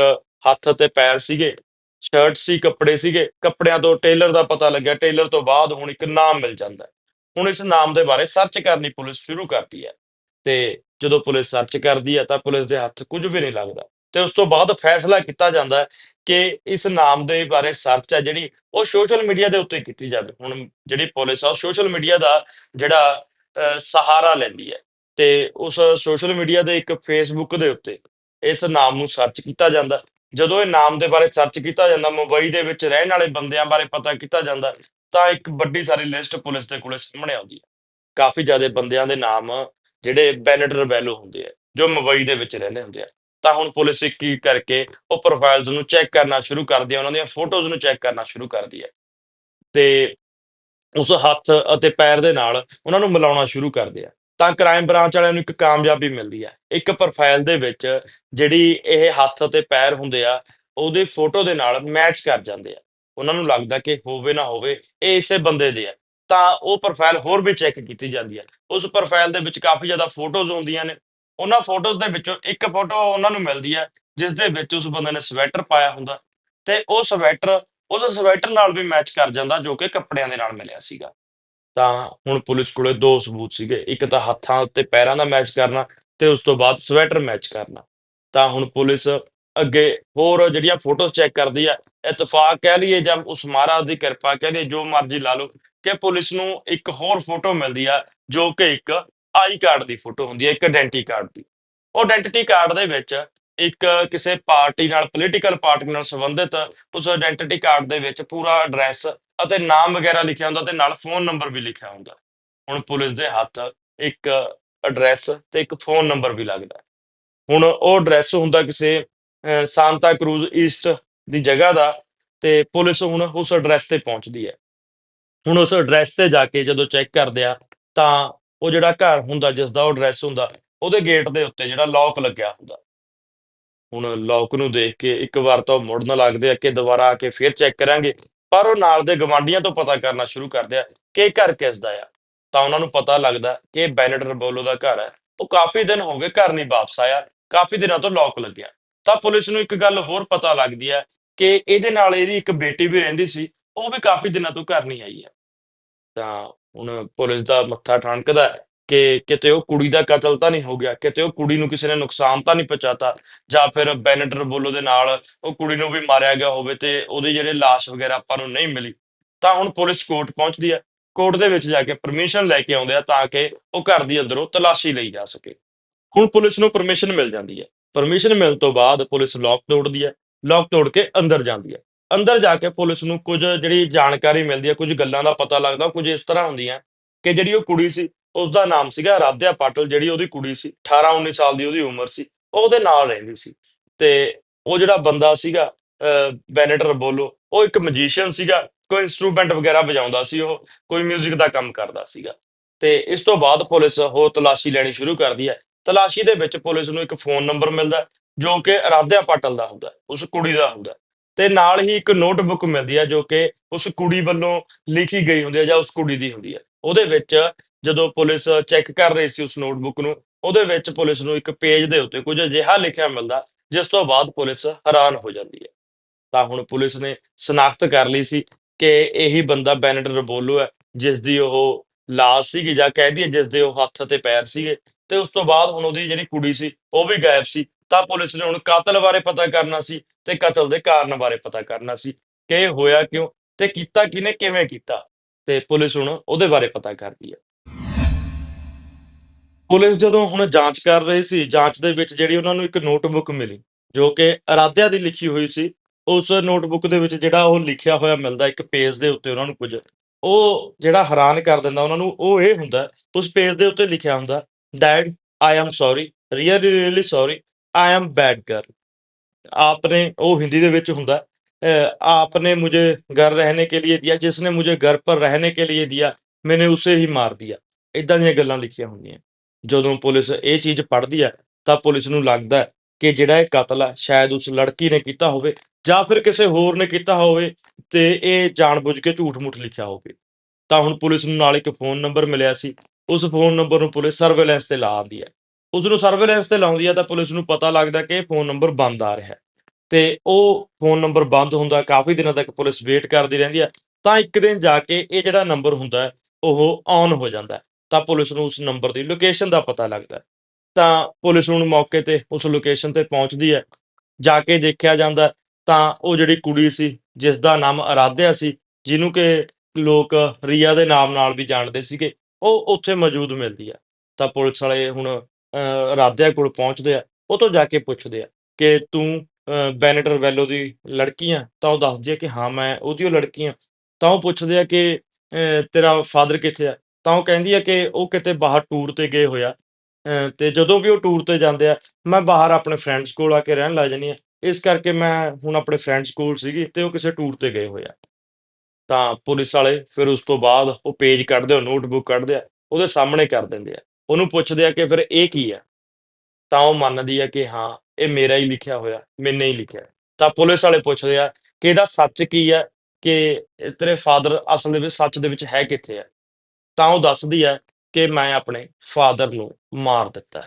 ਹੱਥ ਤੇ ਪੈਰ ਸੀਗੇ ਸ਼ਰਟ ਸੀ, ਕੱਪੜੇ ਸੀਗੇ, ਕੱਪੜਿਆਂ ਤੋਂ ਟੇਲਰ ਦਾ ਪਤਾ ਲੱਗਿਆ। ਟੇਲਰ ਤੋਂ ਬਾਅਦ ਹੁਣ ਇੱਕ ਨਾਮ ਮਿਲ ਜਾਂਦਾ ਹੁਣ ਇਸ ਨਾਮ ਦੇ ਬਾਰੇ ਸਰਚ ਕਰਨੀ ਪੁਲਿਸ ਸ਼ੁਰੂ ਕਰਦੀ ਹੈ। ਤੇ ਜਦੋਂ ਪੁਲਿਸ ਸਰਚ ਕਰਦੀ ਹੈ ਤਾਂ ਪੁਲਿਸ ਦੇ ਹੱਥ ਕੁਝ ਵੀ ਨਹੀਂ ਲੱਗਦਾ। ਤੇ ਉਸ ਤੋਂ ਬਾਅਦ ਫੈਸਲਾ ਕੀਤਾ ਜਾਂਦਾ ਹੈ ਕਿ ਇਸ ਨਾਮ ਦੇ ਬਾਰੇ ਸਰਚ ਹੈ ਜਿਹੜੀ ਉਹ ਸੋਸ਼ਲ ਮੀਡੀਆ ਦੇ ਉੱਤੇ ਕੀਤੀ ਜਾਵੇ। ਹੁਣ ਜਿਹੜੀ ਪੁਲਿਸ ਆ ਸੋਸ਼ਲ ਮੀਡੀਆ ਦਾ ਜਿਹੜਾ ਅਹ, ਸਹਾਰਾ ਲੈਂਦੀ ਹੈ। ਤੇ ਉਸ ਸੋਸ਼ਲ ਮੀਡੀਆ ਦੇ ਇੱਕ ਫੇਸਬੁੱਕ ਦੇ ਉੱਤੇ ਇਸ ਨਾਮ ਨੂੰ ਸਰਚ ਕੀਤਾ ਜਾਂਦਾ। ਜਦੋਂ ਇਹ ਨਾਮ ਦੇ ਬਾਰੇ ਸਰਚ ਕੀਤਾ ਜਾਂਦਾ ਮੁੰਬਈ ਦੇ ਵਿੱਚ ਰਹਿਣ ਵਾਲੇ ਬੰਦਿਆਂ ਬਾਰੇ ਪਤਾ ਕੀਤਾ ਜਾਂਦਾ ਤਾਂ ਇੱਕ ਵੱਡੀ ਸਾਰੀ ਲਿਸਟ ਪੁਲਿਸ ਦੇ ਕੋਲੇ ਸਾਹਮਣੇ ਆਉਂਦੀ ਹੈ। ਕਾਫੀ ਜ਼ਿਆਦਾ ਬੰਦਿਆਂ ਦੇ ਨਾਮ ਜਿਹੜੇ ਬੈਨਟ ਰਬੈਲੋ ਹੁੰਦੇ ਆ, ਜੋ ਮੁੰਬਈ ਦੇ ਵਿੱਚ ਰਹਿੰਦੇ ਹੁੰਦੇ ਆ। ਤਾਂ ਹੁਣ ਪੁਲਿਸ ਇੱਕ ਕੀ ਕਰਕੇ ਉਹ ਪ੍ਰੋਫਾਈਲਸ ਨੂੰ ਚੈੱਕ ਕਰਨਾ ਸ਼ੁਰੂ ਕਰਦੀ ਹੈ, ਉਹਨਾਂ ਦੀਆਂ ਫੋਟੋਜ਼ ਨੂੰ ਚੈੱਕ ਕਰਨਾ ਸ਼ੁਰੂ ਕਰਦੀ ਹੈ। ਤੇ ਉਸ ਹੱਥ ਅਤੇ ਪੈਰ ਦੇ ਨਾਲ ਉਹਨਾਂ ਨੂੰ ਮਿਲਾਉਣਾ ਸ਼ੁਰੂ ਕਰਦੇ ਆ। ਤਾਂ ਕ੍ਰਾਈਮ ਬ੍ਰਾਂਚ ਵਾਲਿਆਂ ਨੂੰ ਇੱਕ ਕਾਮਯਾਬੀ ਮਿਲਦੀ ਹੈ ਇੱਕ ਪ੍ਰੋਫਾਈਲ ਦੇ ਵਿੱਚ ਜਿਹੜੀ ਇਹ ਹੱਥ ਅਤੇ ਪੈਰ ਹੁੰਦੇ ਆ, ਉਹਦੇ ਫੋਟੋ ਦੇ ਨਾਲ ਮੈਚ ਕਰ ਜਾਂਦੇ ਆ। ਉਹਨਾਂ ਨੂੰ ਲੱਗਦਾ ਕਿ ਹੋਵੇ ਨਾ ਹੋਵੇ, ਇਹ ਇਸੇ ਬੰਦੇ ਦੇ ਆ। ਤਾਂ ਉਹ ਪ੍ਰੋਫਾਈਲ ਹੋਰ ਵੀ ਚੈੱਕ ਕੀਤੀ ਜਾਂਦੀ ਹੈ ਉਸ ਪ੍ਰੋਫਾਈਲ ਦੇ ਵਿੱਚ ਕਾਫੀ ਜ਼ਿਆਦਾ ਫੋਟੋਜ਼ ਆਉਂਦੀਆਂ ਨੇ। ਉਹਨਾਂ ਫੋਟੋਜ਼ ਦੇ ਵਿੱਚੋਂ ਇੱਕ ਫੋਟੋ ਉਹਨਾਂ ਨੂੰ ਮਿਲਦੀ ਹੈ ਜਿਸ ਦੇ ਵਿੱਚ ਉਸ ਬੰਦੇ ਨੇ ਸਵੈਟਰ ਪਾਇਆ ਹੁੰਦਾ। ਤੇ ਉਹ ਸਵੈਟਰ ਉਸ ਸਵੈਟਰ ਨਾਲ ਵੀ ਮੈਚ ਕਰ ਜਾਂਦਾ, ਜੋ ਕਿ ਕੱਪੜਿਆਂ ਦੇ ਨਾਲ ਮਿਲਿਆ ਸੀਗਾ। ਤਾਂ ਹੁਣ ਪੁਲਿਸ ਕੋਲੇ ਦੋ ਸਬੂਤ ਸੀਗੇ। ਇੱਕ ਤਾਂ ਹੱਥਾਂ ਉੱਤੇ ਪੈਰਾਂ ਦਾ ਮੈਚ ਕਰਨਾ ਤੇ ਉਸ ਤੋਂ ਬਾਅਦ ਸਵੈਟਰ ਮੈਚ ਕਰਨਾ। ਤਾਂ ਹੁਣ ਪੁਲਿਸ ਅੱਗੇ ਹੋਰ ਜਿਹੜੀਆਂ ਫੋਟੋਜ਼ ਚੈੱਕ ਕਰਦੀ ਆ, ਇਤਫਾਕ ਕਹਿ ਲਈਏ ਜਾਂ ਉਸ ਮਹਾਰਾਜ ਦੀ ਕਿਰਪਾ ਕਹਿ ਲਈਏ, ਜੋ ਮਰਜ਼ੀ ਲਾ ਲਓ, ਕਿ ਪੁਲਿਸ ਨੂੰ ਇੱਕ ਹੋਰ ਫੋਟੋ ਮਿਲਦੀ ਆ, ਜੋ ਕਿ ਇੱਕ ਆਈ ਕਾਰਡ ਦੀ ਫੋਟੋ ਹੁੰਦੀ ਹੈ ਇੱਕ ਆਇਡੈਂਟੀ ਕਾਰਡ ਦੀ। ਉਹ ਆਇਡੈਂਟੀ ਕਾਰਡ ਦੇ ਵਿੱਚ ਇੱਕ ਕਿਸੇ ਪਾਰਟੀ ਨਾਲ ਪੋਲੀਟੀਕਲ ਪਾਰਟੀ ਨਾਲ ਸੰਬੰਧਿਤ ਉਸ ਆਇਡੈਂਟੀ ਕਾਰਡ ਦੇ ਵਿੱਚ ਪੂਰਾ ਐਡਰੈਸ ਅਤੇ ਨਾਮ ਵਗੈਰਾ ਲਿਖਿਆ ਹੁੰਦਾ ਤੇ ਨਾਲ ਫੋਨ ਨੰਬਰ ਵੀ ਲਿਖਿਆ ਹੁੰਦਾ। ਹੁਣ ਪੁਲਿਸ ਦੇ ਹੱਥ ਇੱਕ ਐਡਰੈਸ ਤੇ ਇੱਕ ਫੋਨ ਨੰਬਰ ਵੀ ਲੱਗਦਾ। ਹੁਣ ਉਹ ਐਡਰੈਸ ਹੁੰਦਾ ਕਿਸੇ ਸਾਂਤਾ ਕਰੂਜ਼ ਈਸਟ ਦੀ ਜਗ੍ਹਾ ਦਾ ਤੇ ਪੁਲਿਸ ਹੁਣ ਉਸ ਐਡਰੈਸ ਤੇ ਪਹੁੰਚਦੀ ਹੈ। ਹੁਣ ਉਸ ਐਡਰੈਸ ਤੇ ਜਾ ਕੇ ਜਦੋਂ ਚੈੱਕ ਕਰਦੇ ਆ, ਤਾਂ ਉਹ ਜਿਹੜਾ ਘਰ ਹੁੰਦਾ, ਜਿਸ ਦਾ ਉਹ ਐਡਰੈਸ ਹੁੰਦਾ, ਉਹਦੇ ਗੇਟ ਦੇ ਉੱਤੇ ਜਿਹੜਾ ਲੌਕ ਲੱਗਿਆ ਹੁੰਦਾ। ਹੁਣ ਲੌਕ ਨੂੰ ਦੇਖ ਕੇ ਇੱਕ ਵਾਰ ਤਾਂ ਉਹ ਮੁੜਨ ਲੱਗਦੇ ਆ ਕਿ ਦੁਬਾਰਾ ਆ ਕੇ ਫੇਰ ਚੈੱਕ ਕਰਾਂਗੇ। ਪਰ ਉਹ ਨਾਲ ਦੇ ਗਵਾਂਢੀਆਂ ਤੋਂ ਪਤਾ ਕਰਨਾ ਸ਼ੁਰੂ ਕਰਦੇ ਆ ਕਿ ਇਹ ਘਰ ਕਿਸ ਦਾ ਆ। ਤਾਂ ਉਹਨਾਂ ਨੂੰ ਪਤਾ ਲੱਗਦਾ ਕਿ ਇਹ ਬੈਨਟ ਰਬੋਲੋ ਦਾ ਘਰ ਹੈ। ਉਹ ਕਾਫੀ ਦਿਨ ਹੋ ਗਏ ਘਰ ਨਹੀਂ ਵਾਪਸ ਆਇਆ, ਕਾਫੀ ਦਿਨਾਂ ਤੋਂ ਲੌਕ ਲੱਗਿਆ। ਤਾਂ ਪੁਲਿਸ ਨੂੰ ਇੱਕ ਗੱਲ ਹੋਰ ਪਤਾ ਲੱਗਦੀ ਹੈ ਕਿ ਇਹਦੇ ਨਾਲ ਇਹਦੀ ਇੱਕ ਬੇਟੀ ਵੀ ਰਹਿੰਦੀ ਸੀ, ਉਹ ਵੀ ਕਾਫੀ ਦਿਨਾਂ ਤੋਂ ਘਰ ਨਹੀਂ ਆਈ ਹੈ। ਤਾਂ ਹੁਣ ਪੁਲਿਸ ਦਾ ਮੱਥਾ ਠਣਕਦਾ ਹੈ ਕਿ ਕਿਤੇ ਉਹ ਕੁੜੀ ਦਾ ਕਤਲ ਤਾਂ ਨਹੀਂ ਹੋ ਗਿਆ, ਕਿਤੇ ਉਹ ਕੁੜੀ ਨੂੰ ਕਿਸੇ ਨੇ ਨੁਕਸਾਨ ਤਾਂ ਨਹੀਂ ਪਹੁੰਚਾਤਾ, ਜਾਂ ਫਿਰ ਬੈਨਟ ਬੋਲੋ ਦੇ ਨਾਲ ਉਹ ਕੁੜੀ ਨੂੰ ਵੀ ਮਾਰਿਆ ਗਿਆ ਹੋਵੇ ਤੇ ਉਹਦੀ ਜਿਹੜੇ ਲਾਸ਼ ਵਗੈਰਾ ਆਪਾਂ ਨੂੰ ਨਹੀਂ ਮਿਲੀ, ਤਾਂ ਹੁਣ ਪੁਲਿਸ ਕੋਰਟ ਪਹੁੰਚਦੀ ਹੈ। ਕੋਰਟ ਦੇ ਵਿੱਚ ਜਾ ਕੇ ਪਰਮਿਸ਼ਨ ਲੈ ਕੇ ਆਉਂਦੇ ਆ ਤਾਂ ਕਿ ਉਹ ਘਰ ਦੀ ਅੰਦਰੋਂ ਤਲਾਸ਼ੀ ਲਈ ਜਾ ਸਕੇ। ਹੁਣ ਪੁਲਿਸ ਨੂੰ ਪਰਮਿਸ਼ਨ ਮਿਲ ਜਾਂਦੀ ਹੈ। ਪਰਮਿਸ਼ਨ ਮਿਲਣ ਤੋਂ ਬਾਅਦ ਪੁਲਿਸ ਲੋਕ ਤੋੜਦੀ ਹੈ ਲੋਕ ਤੋੜ ਕੇ ਅੰਦਰ ਜਾਂਦੀ ਹੈ। ਅੰਦਰ ਜਾ ਕੇ ਪੁਲਿਸ ਨੂੰ ਕੁਝ ਜਿਹੜੀ ਜਾਣਕਾਰੀ ਮਿਲਦੀ ਹੈ ਕੁਝ ਗੱਲਾਂ ਦਾ ਪਤਾ ਲੱਗਦਾ ਕੁਝ ਇਸ ਤਰ੍ਹਾਂ ਹੁੰਦੀਆਂ ਕਿ ਜਿਹੜੀ ਉਹ ਕੁੜੀ ਸੀ ਉਸ ਦਾ ਨਾਮ ਸੀਗਾ ਰਾਧਿਆ ਪਾਟਲ ਜਿਹੜੀ ਉਹਦੀ ਕੁੜੀ ਸੀ 18 19 ਸਾਲ ਦੀ ਉਹਦੀ ਉਮਰ ਸੀ ਉਹ ਉਹਦੇ ਨਾਲ ਰਹਿੰਦੀ ਸੀ। ਤੇ ਉਹ ਜਿਹੜਾ ਬੰਦਾ ਸੀਗਾ ਅਹ, ਬੋਲੋ ਉਹ ਇੱਕ ਮੈਜੀਸ਼ੀਅਨ ਸੀਗਾ ਕੋਈ ਇਨਸਟਰੂਮੈਂਟ ਵਗੈਰਾ ਵਜਾਉਂਦਾ ਸੀ ਉਹ ਕੋਈ 뮤직 ਦਾ ਕੰਮ ਕਰਦਾ ਸੀਗਾ। ਤੇ ਇਸ ਤੋਂ ਬਾਅਦ ਪੁਲਿਸ ਹੋਰ ਤਲਾਸ਼ੀ ਲੈਣੀ ਸ਼ੁਰੂ ਕਰਦੀ ਹੈ ਤਲਾਸ਼ੀ ਦੇ ਵਿੱਚ ਪੁਲਿਸ ਨੂੰ ਇੱਕ ਫੋਨ ਨੰਬਰ ਮਿਲਦਾ ਜੋ ਕਿ ਰਾਧਿਆ ਪਾਟਲ ਦਾ ਹੁੰਦਾ ਉਸ ਕੁੜੀ ਦਾ ਹੁੰਦਾ ਤੇ ਨਾਲ ਹੀ ਇੱਕ ਨੋਟਬੁੱਕ ਮਿਲਦੀ ਹੈ, ਜੋ ਕਿ ਉਸ ਕੁੜੀ ਵੱਲੋਂ ਲਿਖੀ ਗਈ ਹੁੰਦੀ ਹੈ ਜਾਂ ਉਸ ਕੁੜੀ ਦੀ ਹੁੰਦੀ ਹੈ। ਉਹਦੇ ਵਿੱਚ ਜਦੋਂ ਪੁਲਿਸ ਚੈੱਕ ਕਰ ਰਹੀ ਸੀ ਉਸ ਨੋਟਬੁੱਕ ਨੂੰ, ਉਹਦੇ ਵਿੱਚ ਪੁਲਿਸ ਨੂੰ ਇੱਕ ਪੇਜ ਦੇ ਉੱਤੇ ਕੁਝ ਅਜਿਹਾ ਲਿਖਿਆ ਮਿਲਦਾ, ਜਿਸ ਤੋਂ ਬਾਅਦ ਪੁਲਿਸ ਹੈਰਾਨ ਹੋ ਜਾਂਦੀ ਹੈ। ਤਾਂ ਹੁਣ ਪੁਲਿਸ ਨੇ ਸ਼ਨਾਖਤ ਕਰ ਲਈ ਸੀ ਕਿ ਇਹੀ ਬੰਦਾ ਬੈਨਟ ਰਬੋਲੋ ਹੈ ਜਿਸ ਦੀ ਉਹ ਲਾਸ਼ ਸੀਗੀ ਜਾਂ ਕਹਿ ਦਈਏ ਜਿਸ ਦੇ ਉਹ ਹੱਥ ਤੇ ਪੈਰ ਸੀਗੇ। ਤੇ ਉਸ ਤੋਂ ਬਾਅਦ ਹੁਣ ਉਹਦੀ ਜਿਹੜੀ ਕੁੜੀ ਸੀ, ਉਹ ਵੀ ਗਾਇਬ ਸੀ। ਤਾਂ ਪੁਲਿਸ ਨੇ ਹੁਣ ਕਾਤਲ ਬਾਰੇ ਪਤਾ ਕਰਨਾ ਸੀ ਤੇ ਕਤਲ ਦੇ ਕਾਰਨ ਬਾਰੇ ਪਤਾ ਕਰਨਾ ਸੀ ਕਿ ਇਹ ਹੋਇਆ ਕਿਉਂ ਤੇ ਕੀਤਾ ਕਿਹਨੇ, ਕਿਵੇਂ ਕੀਤਾ। ਤੇ ਪੁਲਿਸ ਹੁਣ ਉਹਦੇ ਬਾਰੇ ਪਤਾ ਕਰਦੀ ਹੈ। ਪੁਲਿਸ ਜਦੋਂ ਹੁਣ ਜਾਂਚ ਕਰ ਰਹੀ ਸੀ, ਜਾਂਚ ਦੇ ਵਿੱਚ ਜਿਹੜੀ ਉਹਨਾਂ ਨੂੰ ਇੱਕ ਨੋਟਬੁੱਕ ਮਿਲੀ, ਜੋ ਕਿ ਅਰਾਧਿਆ ਦੀ ਲਿਖੀ ਹੋਈ ਸੀ, ਉਸ ਨੋਟਬੁੱਕ ਦੇ ਵਿੱਚ ਜਿਹੜਾ ਉਹ ਲਿਖਿਆ ਹੋਇਆ ਮਿਲਦਾ ਇੱਕ ਪੇਜ ਦੇ ਉੱਤੇ ਉਹਨਾਂ ਨੂੰ ਕੁਝ, ਉਹ ਜਿਹੜਾ ਹੈਰਾਨ ਕਰ ਦਿੰਦਾ ਉਹਨਾਂ ਨੂੰ, ਉਹ ਇਹ ਹੁੰਦਾ, ਉਸ ਪੇਜ ਦੇ ਉੱਤੇ ਲਿਖਿਆ ਹੁੰਦਾ dad I am sorry really really sorry I am bad girl आपने वो हिंदी ਦੇ ਵਿੱਚ ਹੁੰਦਾ है, अ, आपने मुझे घर रहने के लिए दिया जिसने मुझे घर पर रहने के लिए दिया मैंने उसे ही मार दिया ਇਦਾਂ ਦੀਆਂ ਗੱਲਾਂ ਲਿਖੀਆਂ ਹੁੰਦੀਆਂ ਜਦੋਂ ਪੁਲਿਸ ਇਹ ਚੀਜ਼ ਪੜ੍ਹਦੀ ਹੈ ਤਾਂ ਪੁਲਿਸ ਨੂੰ ਲੱਗਦਾ ਹੈ ਕਿ ਜਿਹੜਾ ਇਹ ਕਤਲ ਹੈ ਸ਼ਾਇਦ ਉਸ ਲੜਕੀ ਨੇ ਕੀਤਾ ਹੋਵੇ ਜਾਂ ਫਿਰ ਕਿਸੇ ਹੋਰ ਨੇ ਕੀਤਾ ਹੋਵੇ ਤੇ ਇਹ ਜਾਣਬੁੱਝ ਕੇ ਝੂਠ-ਮੂਠ ਲਿਖਿਆ ਹੋਵੇ ਤਾਂ ਹੁਣ ਪੁਲਿਸ ਨੂੰ ਨਾਲ ਇੱਕ ਫੋਨ ਨੰਬਰ ਮਿਲਿਆ ਸੀ ਉਸ ਫੋਨ ਨੰਬਰ ਨੂੰ ਪੁਲਿਸ ਸਰਵੇਲੈਂਸ ਤੇ ਲਾ ਆਉਂਦੀ ਹੈ। ਉਸ ਨੂੰ ਸਰਵੇਲੈਂਸ ਤੇ ਲਾਉਂਦੀ ਹੈ ਤਾਂ ਪੁਲਿਸ ਨੂੰ ਪਤਾ ਲੱਗਦਾ ਕਿ ਇਹ ਫੋਨ ਨੰਬਰ ਬੰਦ ਆ ਰਿਹਾ ਹੈ। ਤੇ ਉਹ ਫੋਨ ਨੰਬਰ ਬੰਦ ਹੁੰਦਾ ਕਾਫੀ ਦਿਨਾਂ ਤੱਕ ਪੁਲਿਸ ਵੇਟ ਕਰਦੀ ਰਹਿੰਦੀ ਹੈ। ਤਾਂ ਇੱਕ ਦਿਨ ਜਾ ਕੇ ਇਹ ਜਿਹੜਾ ਨੰਬਰ ਹੁੰਦਾ ਉਹ ਔਨ ਹੋ ਜਾਂਦਾ ਤਾਂ ਪੁਲਿਸ ਨੂੰ ਉਸ ਨੰਬਰ ਦੀ ਲੋਕੇਸ਼ਨ ਦਾ ਪਤਾ ਲੱਗਦਾ ਤਾਂ ਪੁਲਿਸ ਹੁਣ ਮੌਕੇ ਤੇ ਉਸ ਲੋਕੇਸ਼ਨ ਤੇ ਪਹੁੰਚਦੀ ਹੈ। ਜਾ ਕੇ ਦੇਖਿਆ ਜਾਂਦਾ ਤਾਂ ਉਹ ਜਿਹੜੀ ਕੁੜੀ ਸੀ ਜਿਸ ਦਾ ਨਾਮ ਅਰਾਧਿਆ ਸੀ, ਜਿਹਨੂੰ ਕਿ ਲੋਕ ਰੀਆ ਦੇ ਨਾਮ ਨਾਲ ਵੀ ਜਾਣਦੇ ਸੀਗੇ। ਉਹ ਉੱਥੇ ਮੌਜੂਦ ਮਿਲਦੀ ਹੈ ਤਾਂ ਪੁਲਿਸ ਵਾਲੇ ਹੁਣ ਅਹ, ਅਰਾਧਿਆ ਕੋਲ ਪਹੁੰਚਦੇ ਆ ਉਹ ਤੋਂ ਜਾ ਕੇ ਪੁੱਛਦੇ ਆ ਕਿ ਤੂੰ ਬੈਨੇਟਰ ਵੈਲੋ ਦੀ ਲੜਕੀ ਆ ਤਾਂ ਉਹ ਦੱਸਦੀ ਹੈ ਕਿ ਹਾਂ ਮੈਂ ਉਹਦੀ ਉਹ ਲੜਕੀ ਆ। ਤਾਂ ਉਹ ਪੁੱਛਦੇ ਆ ਕਿ ਤੇਰਾ ਫਾਦਰ ਕਿੱਥੇ ਆ? ਤਾਂ ਉਹ ਕਹਿੰਦੀ ਆ ਕਿ ਉਹ ਕਿਤੇ ਬਾਹਰ ਟੂਰ ਤੇ ਗਏ ਹੋਇਆ ਅਹ, ਤੇ ਜਦੋਂ ਵੀ ਉਹ ਟੂਰ ਤੇ ਜਾਂਦੇ ਆ ਮੈਂ ਬਾਹਰ ਆਪਣੇ ਫਰੈਂਡਸ ਕੋਲ ਆ ਕੇ ਰਹਿਣ ਲੱਗ ਜਾਂਦੀ ਆ। ਇਸ ਕਰਕੇ ਮੈਂ ਹੁਣ ਆਪਣੇ ਫਰੈਂਡਸ ਕੋਲ ਸੀਗੀ ਤੇ ਉਹ ਕਿਸੇ ਟੂਰ ਤੇ ਗਏ ਹੋਇਆ ਤਾਂ ਪੁਲਿਸ ਵਾਲੇ ਫਿਰ ਉਸ ਤੋਂ ਬਾਅਦ ਉਹ ਪੇਜ ਕੱਢਦੇ ਆ ਨੋਟਬੁੱਕ ਕੱਢਦੇ ਆ, ਉਹਦੇ ਸਾਹਮਣੇ ਕਰ ਦਿੰਦੇ ਆ। ਉਹਨੂੰ ਪੁੱਛਦੇ ਆ ਕਿ ਫਿਰ ਇਹ ਕੀ ਆ? ਤਾਂ ਉਹ ਮੰਨਦੀ ਆ ਕਿ ਹਾਂ, ਇਹ ਮੇਰਾ ਹੀ ਲਿਖਿਆ ਹੋਇਆ, ਮੈਨੇ ਹੀ ਲਿਖਿਆ। ਤਾਂ ਪੁਲਿਸ ਵਾਲੇ ਪੁੱਛਦੇ ਆ ਕਿ ਇਹਦਾ ਸੱਚ ਕੀ ਹੈ ਕਿ ਤੇਰੇ ਫਾਦਰ ਅਸਲ ਦੇ ਵਿੱਚ, ਸੱਚ ਦੇ ਵਿੱਚ ਹੈ ਕਿੱਥੇ ਆ? ਤਾਂ ਉਹ ਦੱਸਦੀ ਹੈ ਕਿ ਮੈਂ ਆਪਣੇ ਫਾਦਰ ਨੂੰ ਮਾਰ ਦਿੱਤਾ।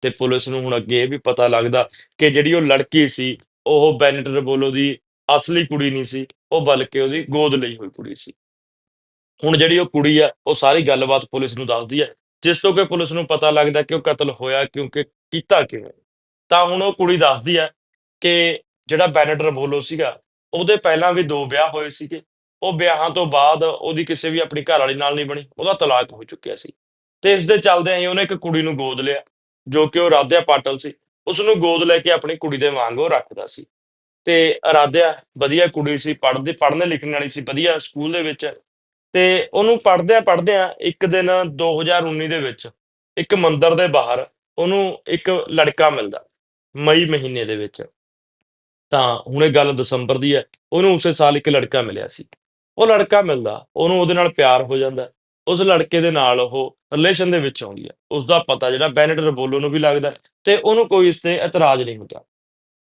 ਤੇ ਪੁਲਿਸ ਨੂੰ ਹੁਣ ਅੱਗੇ ਇਹ ਵੀ ਪਤਾ ਲੱਗਦਾ ਕਿ ਜਿਹੜੀ ਉਹ ਲੜਕੀ ਸੀ, ਉਹ ਬੈਨਟ ਰਬੋਲੋ ਦੀ ਅਸਲੀ ਕੁੜੀ ਨਹੀਂ ਸੀ। ਉਹ ਬਲਕਿ ਉਹਦੀ ਗੋਦ ਲਈ ਹੋਈ ਕੁੜੀ ਸੀ। ਹੁਣ ਜਿਹੜੀ ਉਹ ਕੁੜੀ ਆ, ਉਹ ਸਾਰੀ ਗੱਲਬਾਤ ਪੁਲਿਸ ਨੂੰ ਦੱਸਦੀ ਹੈ। ਜਿਸ ਤੋਂ ਕਿ ਪੁਲਿਸ ਨੂੰ ਪਤਾ ਲੱਗਦਾ ਕਿ ਉਹ ਕਤਲ ਹੋਇਆ ਕਿਉਂਕਿ ਕੀਤਾ ਕਿਵੇਂ, ਤਾਂ ਹੁਣ ਉਹ ਕੁੜੀ ਦੱਸਦੀ ਹੈ ਕਿ ਜਿਹੜਾ ਬੈਨਟ ਬੋਲੋ ਸੀਗਾ, ਉਹਦੇ ਪਹਿਲਾਂ ਵੀ ਦੋ ਵਿਆਹ ਹੋਏ ਸੀਗੇ। ਉਹ ਵਿਆਹਾਂ ਤੋਂ ਬਾਅਦ ਉਹਦੀ ਕਿਸੇ ਵੀ ਆਪਣੀ ਘਰ ਵਾਲੀ ਨਾਲ ਨਹੀਂ ਬਣੀ, ਉਹਦਾ ਤਲਾਕ ਹੋ ਚੁੱਕਿਆ ਸੀ। ਤੇ ਇਸ ਦੇ ਚੱਲਦਿਆਂ ਹੀ ਉਹਨੇ ਇੱਕ ਕੁੜੀ ਨੂੰ ਗੋਦ ਲਿਆ, ਜੋ ਕਿ ਉਹ ਰਾਧਿਆ ਪਾਟਲ ਸੀ। ਉਸ ਨੂੰ ਗੋਦ ਲੈ ਕੇ ਆਪਣੀ ਕੁੜੀ ਦੇ ਵਾਂਗ ਉਹ ਰੱਖਦਾ ਸੀ। ਤੇ ਅਰਾਧਿਆ ਵਧੀਆ ਕੁੜੀ ਸੀ, ਪੜ੍ਹਦੀ, ਪੜ੍ਹਨੇ ਲਿਖਣ ਵਾਲੀ ਸੀ, ਵਧੀਆ ਸਕੂਲ ਦੇ ਵਿੱਚ। ਤੇ ਉਹਨੂੰ ਪੜ੍ਹਦਿਆਂ ਪੜ੍ਹਦਿਆਂ ਇੱਕ ਦਿਨ 2019 ਦੇ ਵਿੱਚ ਇੱਕ ਮੰਦਿਰ ਦੇ ਬਾਹਰ ਉਹਨੂੰ ਇੱਕ ਲੜਕਾ ਮਿਲਦਾ, ਮਈ ਮਹੀਨੇ ਦੇ ਵਿੱਚ। ਤਾਂ ਹੁਣ ਇਹ ਗੱਲ ਦਸੰਬਰ ਦੀ ਹੈ, ਉਹਨੂੰ ਉਸੇ ਸਾਲ ਇੱਕ ਲੜਕਾ ਮਿਲਿਆ ਸੀ। ਉਹ ਲੜਕਾ ਮਿਲਦਾ, ਉਹਨੂੰ ਉਹਦੇ ਨਾਲ ਪਿਆਰ ਹੋ ਜਾਂਦਾ। ਉਸ ਲੜਕੇ ਦੇ ਨਾਲ ਉਹ ਰਿਲੇਸ਼ਨ ਦੇ ਵਿੱਚ ਆਉਂਦੀ ਹੈ। ਉਸ ਦਾ ਪਤਾ ਜਿਹੜਾ ਬੈਨਟ ਰਬੋਲੋ ਨੂੰ ਵੀ ਲੱਗਦਾ ਤੇ ਉਹਨੂੰ ਕੋਈ ਇਸ ਤੇ ਇਤਰਾਜ਼ ਨਹੀਂ ਹੁੰਦਾ।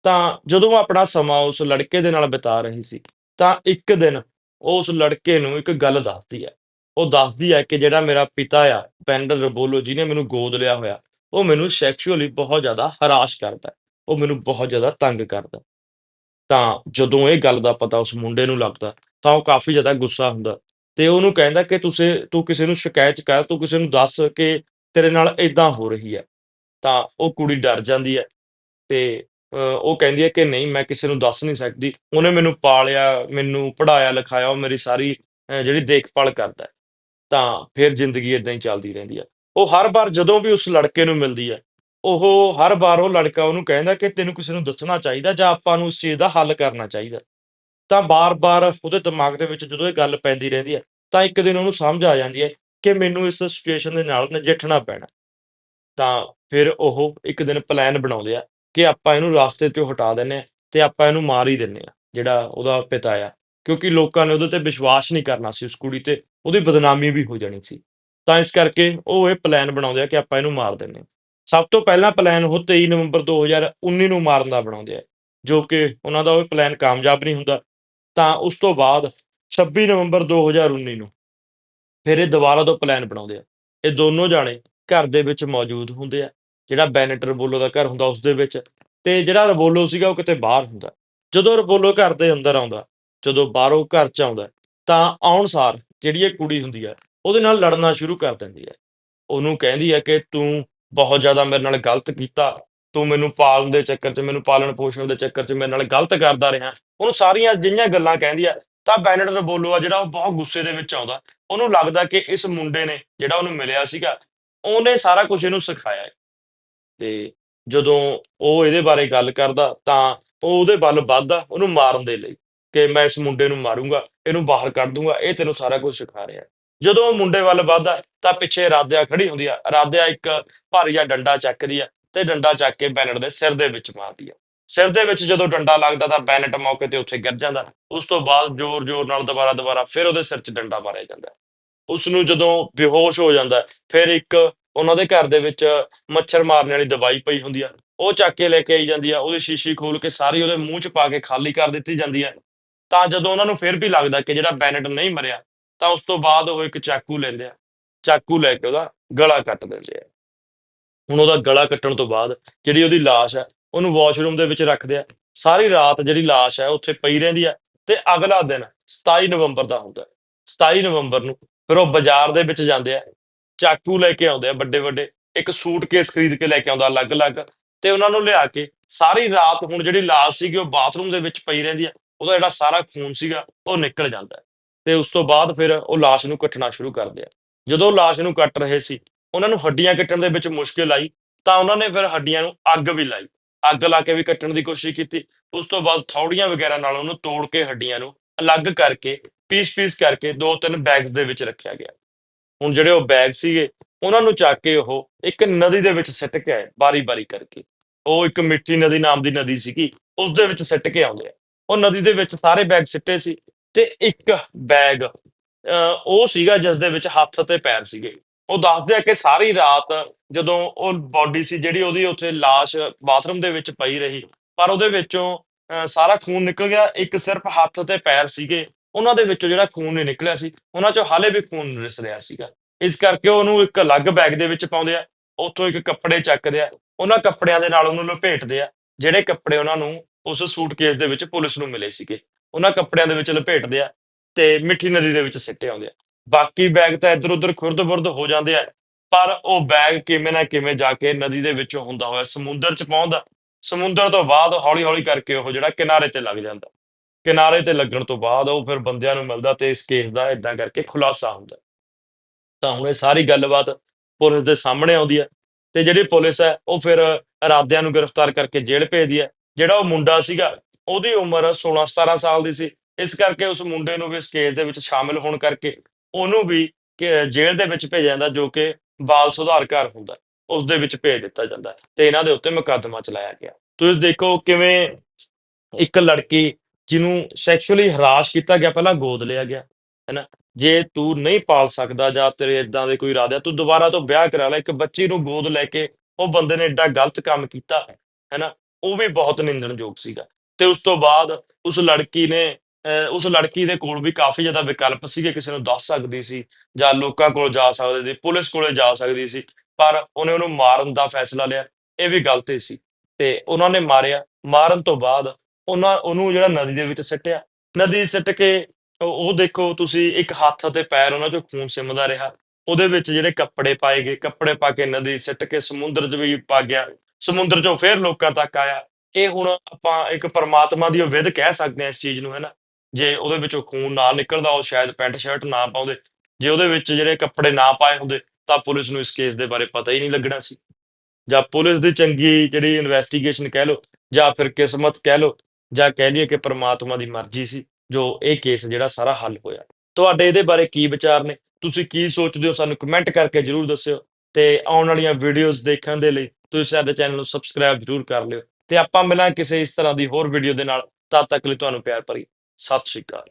ਤਾਂ ਜਦੋਂ ਆਪਣਾ ਸਮਾਂ ਉਸ ਲੜਕੇ ਦੇ ਨਾਲ ਬਿਤਾ ਰਹੀ ਸੀ, ਤਾਂ ਇੱਕ ਦਿਨ ਉਹ ਉਸ ਲੜਕੇ ਨੂੰ ਇੱਕ ਗੱਲ ਦੱਸਦੀ ਹੈ। ਉਹ ਦੱਸਦੀ ਹੈ ਕਿ ਜਿਹੜਾ ਮੇਰਾ ਪਿਤਾ ਆ ਬੈਨਟ ਰਬੋਲੋ, ਜਿਹਨੇ ਮੈਨੂੰ ਗੋਦ ਲਿਆ ਹੋਇਆ, ਉਹ ਮੈਨੂੰ ਸੈਕਸ਼ੂਅਲੀ ਬਹੁਤ ਜ਼ਿਆਦਾ ਹਰਾਸ਼ ਕਰਦਾ ਉਹ ਮੈਨੂੰ ਬਹੁਤ ਜ਼ਿਆਦਾ ਤੰਗ ਕਰਦਾ ਤਾਂ ਜਦੋਂ ਇਹ ਗੱਲ ਦਾ ਪਤਾ ਉਸ ਮੁੰਡੇ ਨੂੰ ਲੱਗਦਾ, ਤਾਂ ਉਹ ਕਾਫੀ ਜ਼ਿਆਦਾ ਗੁੱਸਾ ਹੁੰਦਾ ਤੇ ਉਹਨੂੰ ਕਹਿੰਦਾ ਕਿ ਤੁਸੀਂ, ਤੂੰ ਕਿਸੇ ਨੂੰ ਸ਼ਿਕਾਇਤ ਕਰ, ਤੂੰ ਕਿਸੇ ਨੂੰ ਦੱਸ ਕਿ ਤੇਰੇ ਨਾਲ ਇਦਾਂ ਹੋ ਰਹੀ ਹੈ। ਤਾਂ ਉਹ ਕੁੜੀ ਡਰ ਜਾਂਦੀ ਹੈ ਤੇ ਉਹ ਕਹਿੰਦੀ ਹੈ ਕਿ ਨਹੀਂ, ਮੈਂ ਕਿਸੇ ਨੂੰ ਦੱਸ ਨਹੀਂ ਸਕਦੀ। ਉਹਨੇ ਮੈਨੂੰ ਪਾਲਿਆ, ਮੈਨੂੰ ਪੜ੍ਹਾਇਆ, ਲਿਖਾਇਆ, ਉਹ ਮੇਰੀ ਸਾਰੀ ਜਿਹੜੀ ਦੇਖਭਾਲ ਕਰਦਾ ਹੈ। ਤਾਂ ਫਿਰ ਜ਼ਿੰਦਗੀ ਇਦਾਂ ਹੀ ਚੱਲਦੀ ਰਹਿੰਦੀ ਹੈ। ਉਹ ਹਰ ਵਾਰ ਜਦੋਂ ਵੀ ਉਸ ਲੜਕੇ ਨੂੰ ਮਿਲਦੀ ਹੈ, ਉਹ ਹਰ ਵਾਰ ਉਹ ਲੜਕਾ ਉਹਨੂੰ ਕਹਿੰਦਾ ਕਿ ਤੈਨੂੰ ਕਿਸੇ ਨੂੰ ਦੱਸਣਾ ਚਾਹੀਦਾ ਜਾਂ ਆਪਾਂ ਨੂੰ ਉਸ ਚੀਜ਼ ਦਾ ਹੱਲ ਕਰਨਾ ਚਾਹੀਦਾ। ਤਾਂ ਬਾਰ-ਬਾਰ ਉਹਦੇ ਦਿਮਾਗ ਦੇ ਵਿੱਚ ਜਦੋਂ ਇਹ ਗੱਲ ਪੈਂਦੀ ਰਹਿੰਦੀ ਹੈ, ਤਾਂ ਇੱਕ ਦਿਨ ਉਹਨੂੰ ਸਮਝ ਆ ਜਾਂਦੀ ਹੈ ਕਿ ਮੈਨੂੰ ਇਸ ਸਿਚੁਏਸ਼ਨ ਦੇ ਨਾਲ ਨਜਿੱਠਣਾ ਪੈਣਾ। ਤਾਂ ਫਿਰ ਉਹ ਇੱਕ ਦਿਨ ਪਲਾਨ ਬਣਾਉਂਦੇ ਆ ਕਿ ਆਪਾਂ ਇਹਨੂੰ ਰਾਸਤੇ ਤੋਂ ਹਟਾ ਦਿੰਨੇ ਆ ਤੇ ਆਪਾਂ ਇਹਨੂੰ ਮਾਰ ਹੀ ਦਿੰਨੇ ਆ ਜਿਹੜਾ ਉਹਦਾ ਪਿਤਾ ਆ। ਕਿਉਂਕਿ ਲੋਕਾਂ ਨੇ ਉਹਦੇ ਤੇ ਵਿਸ਼ਵਾਸ ਨਹੀਂ ਕਰਨਾ ਸੀ ਉਸ ਕੁੜੀ ਤੇ, ਉਹਦੀ ਬਦਨਾਮੀ ਵੀ ਹੋ ਜਾਣੀ ਸੀ। ਤਾਂ ਇਸ ਕਰਕੇ ਉਹ ਇਹ ਪਲਾਨ ਬਣਾਉਂਦੇ ਆ ਕਿ ਆਪਾਂ ਇਹਨੂੰ ਮਾਰ ਦਿੰਨੇ ਆ ਸਭ ਤੋਂ ਪਹਿਲਾਂ ਪਲਾਨ ਉਹ 23 ਨਵੰਬਰ 2019 ਨੂੰ ਮਾਰਨ ਦਾ ਬਣਾਉਂਦੇ ਆ, ਜੋ ਕਿ ਉਹਨਾਂ ਦਾ ਉਹ ਪਲਾਨ ਕਾਮਯਾਬ ਨਹੀਂ ਹੁੰਦਾ। ਤਾਂ ਉਸ ਤੋਂ ਬਾਅਦ 26 ਨਵੰਬਰ 2019 ਨੂੰ ਫਿਰ ਇਹ ਦੁਬਾਰਾ ਤੋਂ ਪਲਾਨ ਬਣਾਉਂਦੇ ਆ। ਇਹ ਦੋਨੋਂ ਜਾਣੇ ਘਰ ਦੇ ਵਿੱਚ ਮੌਜੂਦ ਹੁੰਦੇ ਆ। ਜਿਹੜਾ ਬੈਨਟ ਰਬੋਲੋ ਦਾ ਘਰ ਹੁੰਦਾ ਉਸ ਦੇ ਵਿੱਚ, ਤੇ ਜਿਹੜਾ ਰਬੋਲੋ ਸੀਗਾ ਉਹ ਕਿਤੇ ਬਾਹਰ ਹੁੰਦਾ। ਜਦੋਂ ਰਬੋਲੋ ਘਰ ਦੇ ਅੰਦਰ ਆਉਂਦਾ, ਜਦੋਂ ਬਾਹਰੋਂ ਘਰ ਚ ਆਉਂਦਾ, ਤਾਂ ਆਉਣ ਸਾਰ ਜਿਹੜੀ ਇਹ ਕੁੜੀ ਹੁੰਦੀ ਹੈ ਉਹਦੇ ਨਾਲ ਲੜਨਾ ਸ਼ੁਰੂ ਕਰ ਦਿੰਦੀ ਹੈ ਉਹਨੂੰ ਕਹਿੰਦੀ ਹੈ ਕਿ ਤੂੰ ਬਹੁਤ ਜ਼ਿਆਦਾ ਮੇਰੇ ਨਾਲ ਗਲਤ ਕੀਤਾ, ਤੂੰ ਮੈਨੂੰ ਪਾਲਣ ਦੇ ਚੱਕਰ 'ਚ, ਮੈਨੂੰ ਪਾਲਣ ਪੋਸ਼ਣ ਦੇ ਚੱਕਰ 'ਚ ਮੇਰੇ ਨਾਲ ਗਲਤ ਕਰਦਾ ਰਿਹਾ। ਉਹਨੂੰ ਸਾਰੀਆਂ ਜਿਹੀਆਂ ਗੱਲਾਂ ਕਹਿੰਦੀ ਆ, ਤਾਂ ਬੈਨਟ ਰਬੋਲੋ ਆ ਜਿਹੜਾ ਉਹ ਬਹੁਤ ਗੁੱਸੇ ਦੇ ਵਿੱਚ ਆਉਂਦਾ। ਉਹਨੂੰ ਲੱਗਦਾ ਕਿ ਇਸ ਮੁੰਡੇ ਨੇ ਜਿਹੜਾ ਉਹਨੂੰ ਮਿਲਿਆ ਸੀਗਾ, ਉਹਨੇ ਸਾਰਾ ਕੁਝ ਇਹਨੂੰ ਸਿਖਾਇਆ। ਹੈ ਤੇ ਜਦੋਂ ਉਹ ਇਹਦੇ ਬਾਰੇ ਗੱਲ ਕਰਦਾ ਤਾਂ ਉਹ ਉਹਦੇ ਵੱਲ ਵੱਧਦਾ ਉਹਨੂੰ ਮਾਰਨ ਦੇ ਲਈ ਕਿ ਮੈਂ ਇਸ ਮੁੰਡੇ ਨੂੰ ਮਾਰੂੰਗਾ, ਇਹਨੂੰ ਬਾਹਰ ਕੱਢ ਦੂੰਗਾ, ਇਹ ਤੈਨੂੰ ਸਾਰਾ ਕੁਝ ਸਿਖਾ ਰਿਹਾ। ਜਦੋਂ ਉਹ ਮੁੰਡੇ ਵੱਲ ਵੱਧਦਾ ਤਾਂ ਪਿੱਛੇ ਰਾਧਿਆ ਖੜੀ ਹੁੰਦੀ ਆ, ਰਾਧਿਆ ਇੱਕ ਭਾਰੀ ਜਿਹਾ ਡੰਡਾ ਚੱਕਦੀ ਆ ਤੇ ਡੰਡਾ ਚੱਕ ਕੇ ਬੈਨਟ ਦੇ ਸਿਰ ਦੇ ਵਿੱਚ ਮਾਰਦੀ ਆ। ਸਿਰ ਦੇ ਵਿੱਚ ਜਦੋਂ ਡੰਡਾ ਲੱਗਦਾ ਤਾਂ ਬੈਨਟ ਮੌਕੇ ਤੇ ਉੱਥੇ ਗਿਰ ਜਾਂਦਾ, ਉਸ ਤੋਂ ਬਾਅਦ ਜ਼ੋਰ-ਜ਼ੋਰ ਨਾਲ ਦੁਬਾਰਾ ਦੁਬਾਰਾ ਫਿਰ ਉਹਦੇ ਸਿਰ 'ਚ ਡੰਡਾ ਮਾਰਿਆ ਜਾਂਦਾ। ਉਸ ਨੂੰ ਜਦੋਂ ਬੇਹੋਸ਼ ਹੋ ਜਾਂਦਾ, ਫਿਰ ਇੱਕ ਉਹਨਾਂ ਦੇ ਘਰ ਦੇ ਵਿੱਚ ਮੱਛਰ ਮਾਰਨ ਵਾਲੀ ਦਵਾਈ ਪਈ ਹੁੰਦੀ ਆ, ਉਹ ਚੱਕ ਕੇ ਲੈ ਕੇ ਆਈ ਜਾਂਦੀ ਆ, ਉਹਦੀ ਸ਼ੀਸ਼ੀ ਖੋਲ ਕੇ ਸਾਰੀ ਉਹਦੇ ਮੂੰਹ 'ਚ ਪਾ ਕੇ ਖਾਲੀ ਕਰ ਦਿੱਤੀ ਜਾਂਦੀ ਹੈ ਤਾਂ ਜਦੋਂ ਉਹਨਾਂ ਨੂੰ ਫਿਰ ਵੀ ਲੱਗਦਾ ਕਿ ਜਿਹੜਾ ਬੈਨਟ ਨਹੀਂ ਮਰਿਆ, ਤਾਂ ਉਸ ਤੋਂ ਬਾਅਦ ਉਹ ਇੱਕ ਚਾਕੂ ਲੈਂਦੇ ਆ, ਚਾਕੂ ਲੈ ਕੇ ਉਹਦਾ ਗਲਾ ਕੱਟ ਦਿੰਦੇ ਆ। ਹੁਣ ਉਹਦਾ ਗਲਾ ਕੱਟਣ ਤੋਂ ਬਾਅਦ ਜਿਹੜੀ ਉਹਦੀ ਲਾਸ਼ ਹੈ ਉਹਨੂੰ ਵਾਸ਼ਰੂਮ ਦੇ ਵਿੱਚ ਰੱਖਦੇ ਆ। ਸਾਰੀ ਰਾਤ ਜਿਹੜੀ ਲਾਸ਼ ਹੈ ਉੱਥੇ ਪਈ ਰਹਿੰਦੀ ਆ ਤੇ ਅਗਲਾ ਦਿਨ 27 ਨਵੰਬਰ ਦਾ ਹੁੰਦਾ। ਹੈ। 27 ਨਵੰਬਰ ਨੂੰ ਫਿਰ ਉਹ ਬਾਜ਼ਾਰ ਦੇ ਵਿੱਚ ਜਾਂਦੇ ਆ। ਚਾਕੂ ਲੈ ਕੇ ਆਉਂਦੇ ਆ ਵੱਡੇ ਵੱਡੇ, ਇੱਕ ਸੂਟਕੇਸ ਖਰੀਦ ਕੇ ਲੈ ਕੇ ਆਉਂਦਾ ਅਲੱਗ-ਅਲੱਗ ਤੇ ਉਹਨਾਂ ਨੂੰ ਲਿਆ ਕੇ ਸਾਰੀ ਰਾਤ ਹੁਣ ਜਿਹੜੀ ਲਾਸ਼ ਸੀਗੀ ਉਹ ਬਾਥਰੂਮ ਦੇ ਵਿੱਚ ਪਈ ਰਹਿੰਦੀ ਆ, ਉਹਦਾ ਜਿਹੜਾ ਸਾਰਾ ਖੂਨ ਸੀਗਾ ਉਹ ਨਿਕਲ ਜਾਂਦਾ ਹੈ, ਤੇ ਉਸ ਤੋਂ ਬਾਅਦ ਫਿਰ ਉਹ ਲਾਸ਼ ਨੂੰ ਕੱਟਣਾ ਸ਼ੁਰੂ ਕਰਦੇ ਆ। ਜਦੋਂ ਲਾਸ਼ ਨੂੰ ਕੱਟ ਰਹੇ ਸੀ, ਉਹਨਾਂ ਨੂੰ ਹੱਡੀਆਂ ਕੱਟਣ ਦੇ ਵਿੱਚ ਮੁਸ਼ਕਿਲ ਆਈ, ਤਾਂ ਉਹਨਾਂ ਨੇ ਫਿਰ ਹੱਡੀਆਂ ਨੂੰ ਅੱਗ ਵੀ ਲਾਈ, ਅੱਗ ਲਾ ਕੇ ਵੀ ਕੱਟਣ ਦੀ ਕੋਸ਼ਿਸ਼ ਕੀਤੀ, ਉਸ ਤੋਂ ਬਾਅਦ ਥੌੜੀਆਂ ਵਗੈਰਾ ਨਾਲ ਉਹਨੂੰ ਤੋੜ ਕੇ ਹੱਡੀਆਂ ਨੂੰ ਅਲੱਗ ਕਰਕੇ ਪੀਸ-ਪੀਸ ਕਰਕੇ ਦੋ ਤਿੰਨ ਬੈਗਸ ਦੇ ਵਿੱਚ ਰੱਖਿਆ ਗਿਆ। ਹੁਣ ਜਿਹੜੇ ਉਹ ਬੈਗ ਸੀਗੇ, ਉਹਨਾਂ ਨੂੰ ਚੱਕ ਕੇ ਉਹ ਇੱਕ ਨਦੀ ਦੇ ਵਿੱਚ ਸਿੱਟ ਕੇ ਆਏ, ਬਾਰੀ-ਬਾਰੀ ਕਰਕੇ। ਉਹ ਇੱਕ ਮਿੱਠੀ ਨਦੀ ਨਾਮ ਦੀ ਨਦੀ ਸੀਗੀ, ਉਸ ਦੇ ਵਿੱਚ ਸਿੱਟ ਕੇ ਆਉਂਦੇ ਆ। ਉਹ ਨਦੀ ਦੇ ਵਿੱਚ ਸਾਰੇ ਬੈਗ ਸਿੱਟੇ ਸੀ ਤੇ ਇੱਕ ਬੈਗ, ਅਹ ਉਹ ਸੀਗਾ ਜਿਸ ਦੇ ਵਿੱਚ ਹੱਥ ਤੇ ਪੈਰ ਸੀਗੇ। ਉਹ ਦੱਸਦੇ ਆ ਕਿ ਸਾਰੀ ਰਾਤ ਜਦੋਂ ਉਹ ਬਾਡੀ ਸੀ, ਜਿਹੜੀ ਉਹਦੀ ਉੱਥੇ ਲਾਸ਼ ਬਾਥਰੂਮ ਦੇ ਵਿੱਚ ਪਈ ਰਹੀ, ਪਰ ਉਹਦੇ ਵਿੱਚੋਂ, ਅਹ ਸਾਰਾ ਖੂਨ ਨਿਕਲ ਗਿਆ, ਇੱਕ ਸਿਰਫ ਹੱਥ ਤੇ ਪੈਰ ਸੀਗੇ। ਉਹਨਾਂ ਦੇ ਵਿੱਚੋਂ ਜਿਹੜਾ ਖੂਨ ਨਹੀਂ ਨਿਕਲਿਆ ਸੀ, ਉਹਨਾਂ ਚੋਂ ਹਾਲੇ ਵੀ ਖੂਨ ਰਿਸ ਰਿਹਾ ਸੀਗਾ। ਇਸ ਕਰਕੇ ਉਹਨੂੰ ਇੱਕ ਅਲੱਗ ਬੈਗ ਦੇ ਵਿੱਚ ਪਾਉਂਦੇ ਆ, ਉੱਥੋਂ ਇੱਕ ਕੱਪੜੇ ਚੱਕਦੇ ਆ, ਉਹਨਾਂ ਕੱਪੜਿਆਂ ਦੇ ਨਾਲ ਉਹਨੂੰ ਲਪੇਟਦੇ ਆ, ਜਿਹੜੇ ਕੱਪੜੇ ਉਹਨਾਂ ਨੂੰ ਉਸ ਸੂਟਕੇਸ ਦੇ ਵਿੱਚ ਪੁਲਿਸ ਨੂੰ ਮਿਲੇ ਸੀਗੇ। ਉਹਨਾਂ ਕੱਪੜਿਆਂ ਦੇ ਵਿੱਚ ਲਪੇਟਦੇ ਆ ਤੇ ਮਿੱਠੀ ਨਦੀ ਦੇ ਵਿੱਚ ਸਿੱਟੇ ਆਉਂਦੇ ਆ। ਬਾਕੀ ਬੈਗ ਤਾਂ ਇੱਧਰ ਉੱਧਰ ਖੁਰਦ-ਬੁਰਦ ਹੋ ਜਾਂਦੇ ਆ, ਪਰ ਉਹ ਬੈਗ ਕਿਵੇਂ ਨਾ ਕਿਵੇਂ ਜਾ ਕੇ ਨਦੀ ਦੇ ਵਿੱਚੋਂ ਹੁੰਦਾ ਹੋਇਆ ਸਮੁੰਦਰ 'ਚ ਪਹੁੰਚਦਾ ਸਮੁੰਦਰ ਤੋਂ ਬਾਅਦ ਹੌਲੀ-ਹੌਲੀ ਕਰਕੇ ਉਹ ਜਿਹੜਾ ਕਿਨਾਰੇ ਤੇ ਲੱਗ ਜਾਂਦਾ। ਕਿਨਾਰੇ ਤੇ ਲੱਗਣ ਤੋਂ ਬਾਅਦ ਉਹ ਫਿਰ ਬੰਦਿਆਂ ਨੂੰ ਮਿਲਦਾ ਤੇ ਇਸ ਕੇਸ ਦਾ ਏਦਾਂ ਕਰਕੇ ਖੁਲਾਸਾ ਹੁੰਦਾ। ਤਾਂ ਹੁਣ ਇਹ ਸਾਰੀ ਗੱਲਬਾਤ ਪੁਲਿਸ ਦੇ ਸਾਹਮਣੇ ਆਉਂਦੀ ਹੈ ਤੇ ਜਿਹੜੀ ਪੁਲਿਸ ਹੈ ਉਹ ਫਿਰ ਇਰਾਦਿਆਂ ਨੂੰ ਗ੍ਰਿਫਤਾਰ ਕਰਕੇ ਜੇਲ੍ਹ ਭੇਜਦੀ ਹੈ। ਜਿਹੜਾ ਉਹ ਮੁੰਡਾ ਸੀਗਾ, ਉਹਦੀ ਉਮਰ 16-17 ਸਾਲ ਦੀ ਸੀ। ਇਸ ਕਰਕੇ ਉਸ ਮੁੰਡੇ ਨੂੰ ਵੀ ਇਸ ਕੇਸ ਦੇ ਵਿੱਚ ਸ਼ਾਮਿਲ ਹੋਣ ਕਰਕੇ ਉਹਨੂੰ ਵੀ ਜੇਲ੍ਹ ਦੇ ਵਿੱਚ ਭੇਜਿਆ ਜਾਂਦਾ ਜੋ ਕਿ ਬਾਲ ਸੁਧਾਰ ਘਰ ਹੁੰਦਾ। ਉਸ ਦੇ ਵਿੱਚ ਭੇਜ ਦਿੱਤਾ ਜਾਂਦਾ ਤੇ ਇਹਨਾਂ ਦੇ ਉੱਤੇ ਮੁਕੱਦਮਾ ਚਲਾਇਆ ਗਿਆ। ਤੁਸੀਂ ਦੇਖੋ ਕਿਵੇਂ ਇੱਕ ਲੜਕੀ ਜਿਹਨੂੰ ਸੈਕਸ਼ੂਅਲੀ ਹਰਾਸ ਕੀਤਾ ਗਿਆ ਪਹਿਲਾਂ ਗੋਦ ਲਿਆ ਗਿਆ, ਹੈਨਾ? ਜੇ ਤੂੰ ਨਹੀਂ ਪਾਲ ਸਕਦਾ ਜਾਂ ਤੇਰੇ ਏਦਾਂ ਦੇ ਕੋਈ ਇਰਾਦੇ ਤੂੰ ਦੁਬਾਰਾ ਤੋਂ ਵਿਆਹ ਕਰਾ ਲੈ। ਇੱਕ ਬੱਚੀ ਨੂੰ ਗੋਦ ਲੈ ਕੇ ਉਹ ਬੰਦੇ ਨੇ ਏਡਾ ਗਲਤ ਕੰਮ ਕੀਤਾ, ਹੈਨਾ? ਉਹ ਵੀ ਬਹੁਤ ਨਿੰਦਣਯੋਗ ਸੀਗਾ ਤੇ ਉਸ ਤੋਂ ਬਾਅਦ ਉਸ ਲੜਕੀ ਨੇ ਅਹ ਉਸ ਲੜਕੀ ਦੇ ਕੋਲ ਵੀ ਕਾਫ਼ੀ ਜ਼ਿਆਦਾ ਵਿਕਲਪ ਸੀਗੇ ਕਿਸੇ ਨੂੰ ਦੱਸ ਸਕਦੀ ਸੀ ਜਾਂ ਲੋਕਾਂ ਕੋਲ ਜਾ ਸਕਦੇ ਸੀ, ਪੁਲਿਸ ਕੋਲੇ ਜਾ ਸਕਦੀ ਸੀ ਪਰ ਉਹਨੇ ਉਹਨੂੰ ਮਾਰਨ ਦਾ ਫੈਸਲਾ ਲਿਆ। ਇਹ ਵੀ ਗਲਤ ਹੀ ਸੀ ਤੇ ਉਹਨਾਂ ਨੇ ਮਾਰਿਆ। ਮਾਰਨ ਤੋਂ ਬਾਅਦ ਉਹਨਾਂ ਉਹਨੂੰ ਜਿਹੜਾ ਨਦੀ ਦੇ ਵਿੱਚ ਸਿੱਟਿਆ। ਨਦੀ ਸਿੱਟ ਕੇ ਉਹ ਦੇਖੋ ਤੁਸੀਂ ਇੱਕ ਹੱਥ ਅਤੇ ਪੈਰ ਉਹਨਾਂ 'ਚੋਂ ਖੂਨ ਸਿੰਮਦਾ ਰਿਹਾ। ਉਹਦੇ ਵਿੱਚ ਜਿਹੜੇ ਕੱਪੜੇ ਪਾਏ ਗਏ, ਕੱਪੜੇ ਪਾ ਕੇ ਨਦੀ ਸਿੱਟ ਕੇ ਸਮੁੰਦਰ 'ਚ ਵੀ ਪਾ ਗਿਆ। ਸਮੁੰਦਰ 'ਚੋਂ ਫਿਰ ਲੋਕਾਂ ਤੱਕ ਆਇਆ। ਇਹ ਹੁਣ ਆਪਾਂ ਇੱਕ ਪਰਮਾਤਮਾ ਦੀ ਵਿਧ ਕਹਿ ਸਕਦੇ ਹਾਂ ਇਸ ਚੀਜ਼ ਨੂੰ ਹੈਨਾ? ਜੇ ਉਹਦੇ ਵਿੱਚੋਂ ਖੂਨ ਨਾ ਨਿਕਲਦਾ ਉਹ ਸ਼ਾਇਦ ਪੈਂਟ ਸ਼ਰਟ ਨਾ ਪਾਉਂਦੇ। ਜੇ ਉਹਦੇ ਵਿੱਚ ਜਿਹੜੇ ਕੱਪੜੇ ਨਾ ਪਾਏ ਹੁੰਦੇ ਤਾਂ ਪੁਲਿਸ ਨੂੰ ਇਸ ਕੇਸ ਦੇ ਬਾਰੇ ਪਤਾ ਹੀ ਨਹੀਂ ਲੱਗਣਾ ਸੀ। ਜਾਂ ਪੁਲਿਸ ਦੀ ਚੰਗੀ ਜਿਹੜੀ ਇਨਵੈਸਟੀਗੇਸ਼ਨ ਕਹਿ ਲਓ ਜਾਂ ਫਿਰ ਕਿਸਮਤ ਕਹਿ ਲਓ ਜਾਂ ਕਹਿ ਲਈਏ ਕਿ ਪਰਮਾਤਮਾ ਦੀ ਮਰਜ਼ੀ ਸੀ, ਜੋ ਇਹ ਕੇਸ ਜਿਹੜਾ ਸਾਰਾ ਹੱਲ ਹੋਇਆ। ਤੁਹਾਡੇ ਇਹਦੇ ਬਾਰੇ ਕੀ ਵਿਚਾਰ ਨੇ? ਤੁਸੀਂ ਕੀ ਸੋਚਦੇ ਹੋ ਸਾਨੂੰ ਕਮੈਂਟ ਕਰਕੇ ਜ਼ਰੂਰ ਦੱਸਿਓ ਤੇ ਆਉਣ ਵਾਲੀਆਂ ਵੀਡੀਓਜ਼ ਦੇਖਣ ਦੇ ਲਈ ਤੁਸੀਂ ਸਾਡੇ ਚੈਨਲ ਨੂੰ ਸਬਸਕ੍ਰਾਈਬ ਜ਼ਰੂਰ ਕਰ ਲਿਓ ਤੇ ਆਪਾਂ ਮਿਲਾਂ ਕਿਸੇ ਇਸ ਤਰ੍ਹਾਂ ਦੀ ਹੋਰ ਵੀਡੀਓ ਦੇ ਨਾਲ। ਤਦ ਤੱਕ ਲਈ ਤੁਹਾਨੂੰ ਪਿਆਰ ਭਰੀ, ਸਤਿ ਸ਼੍ਰੀ ਅਕਾਲ।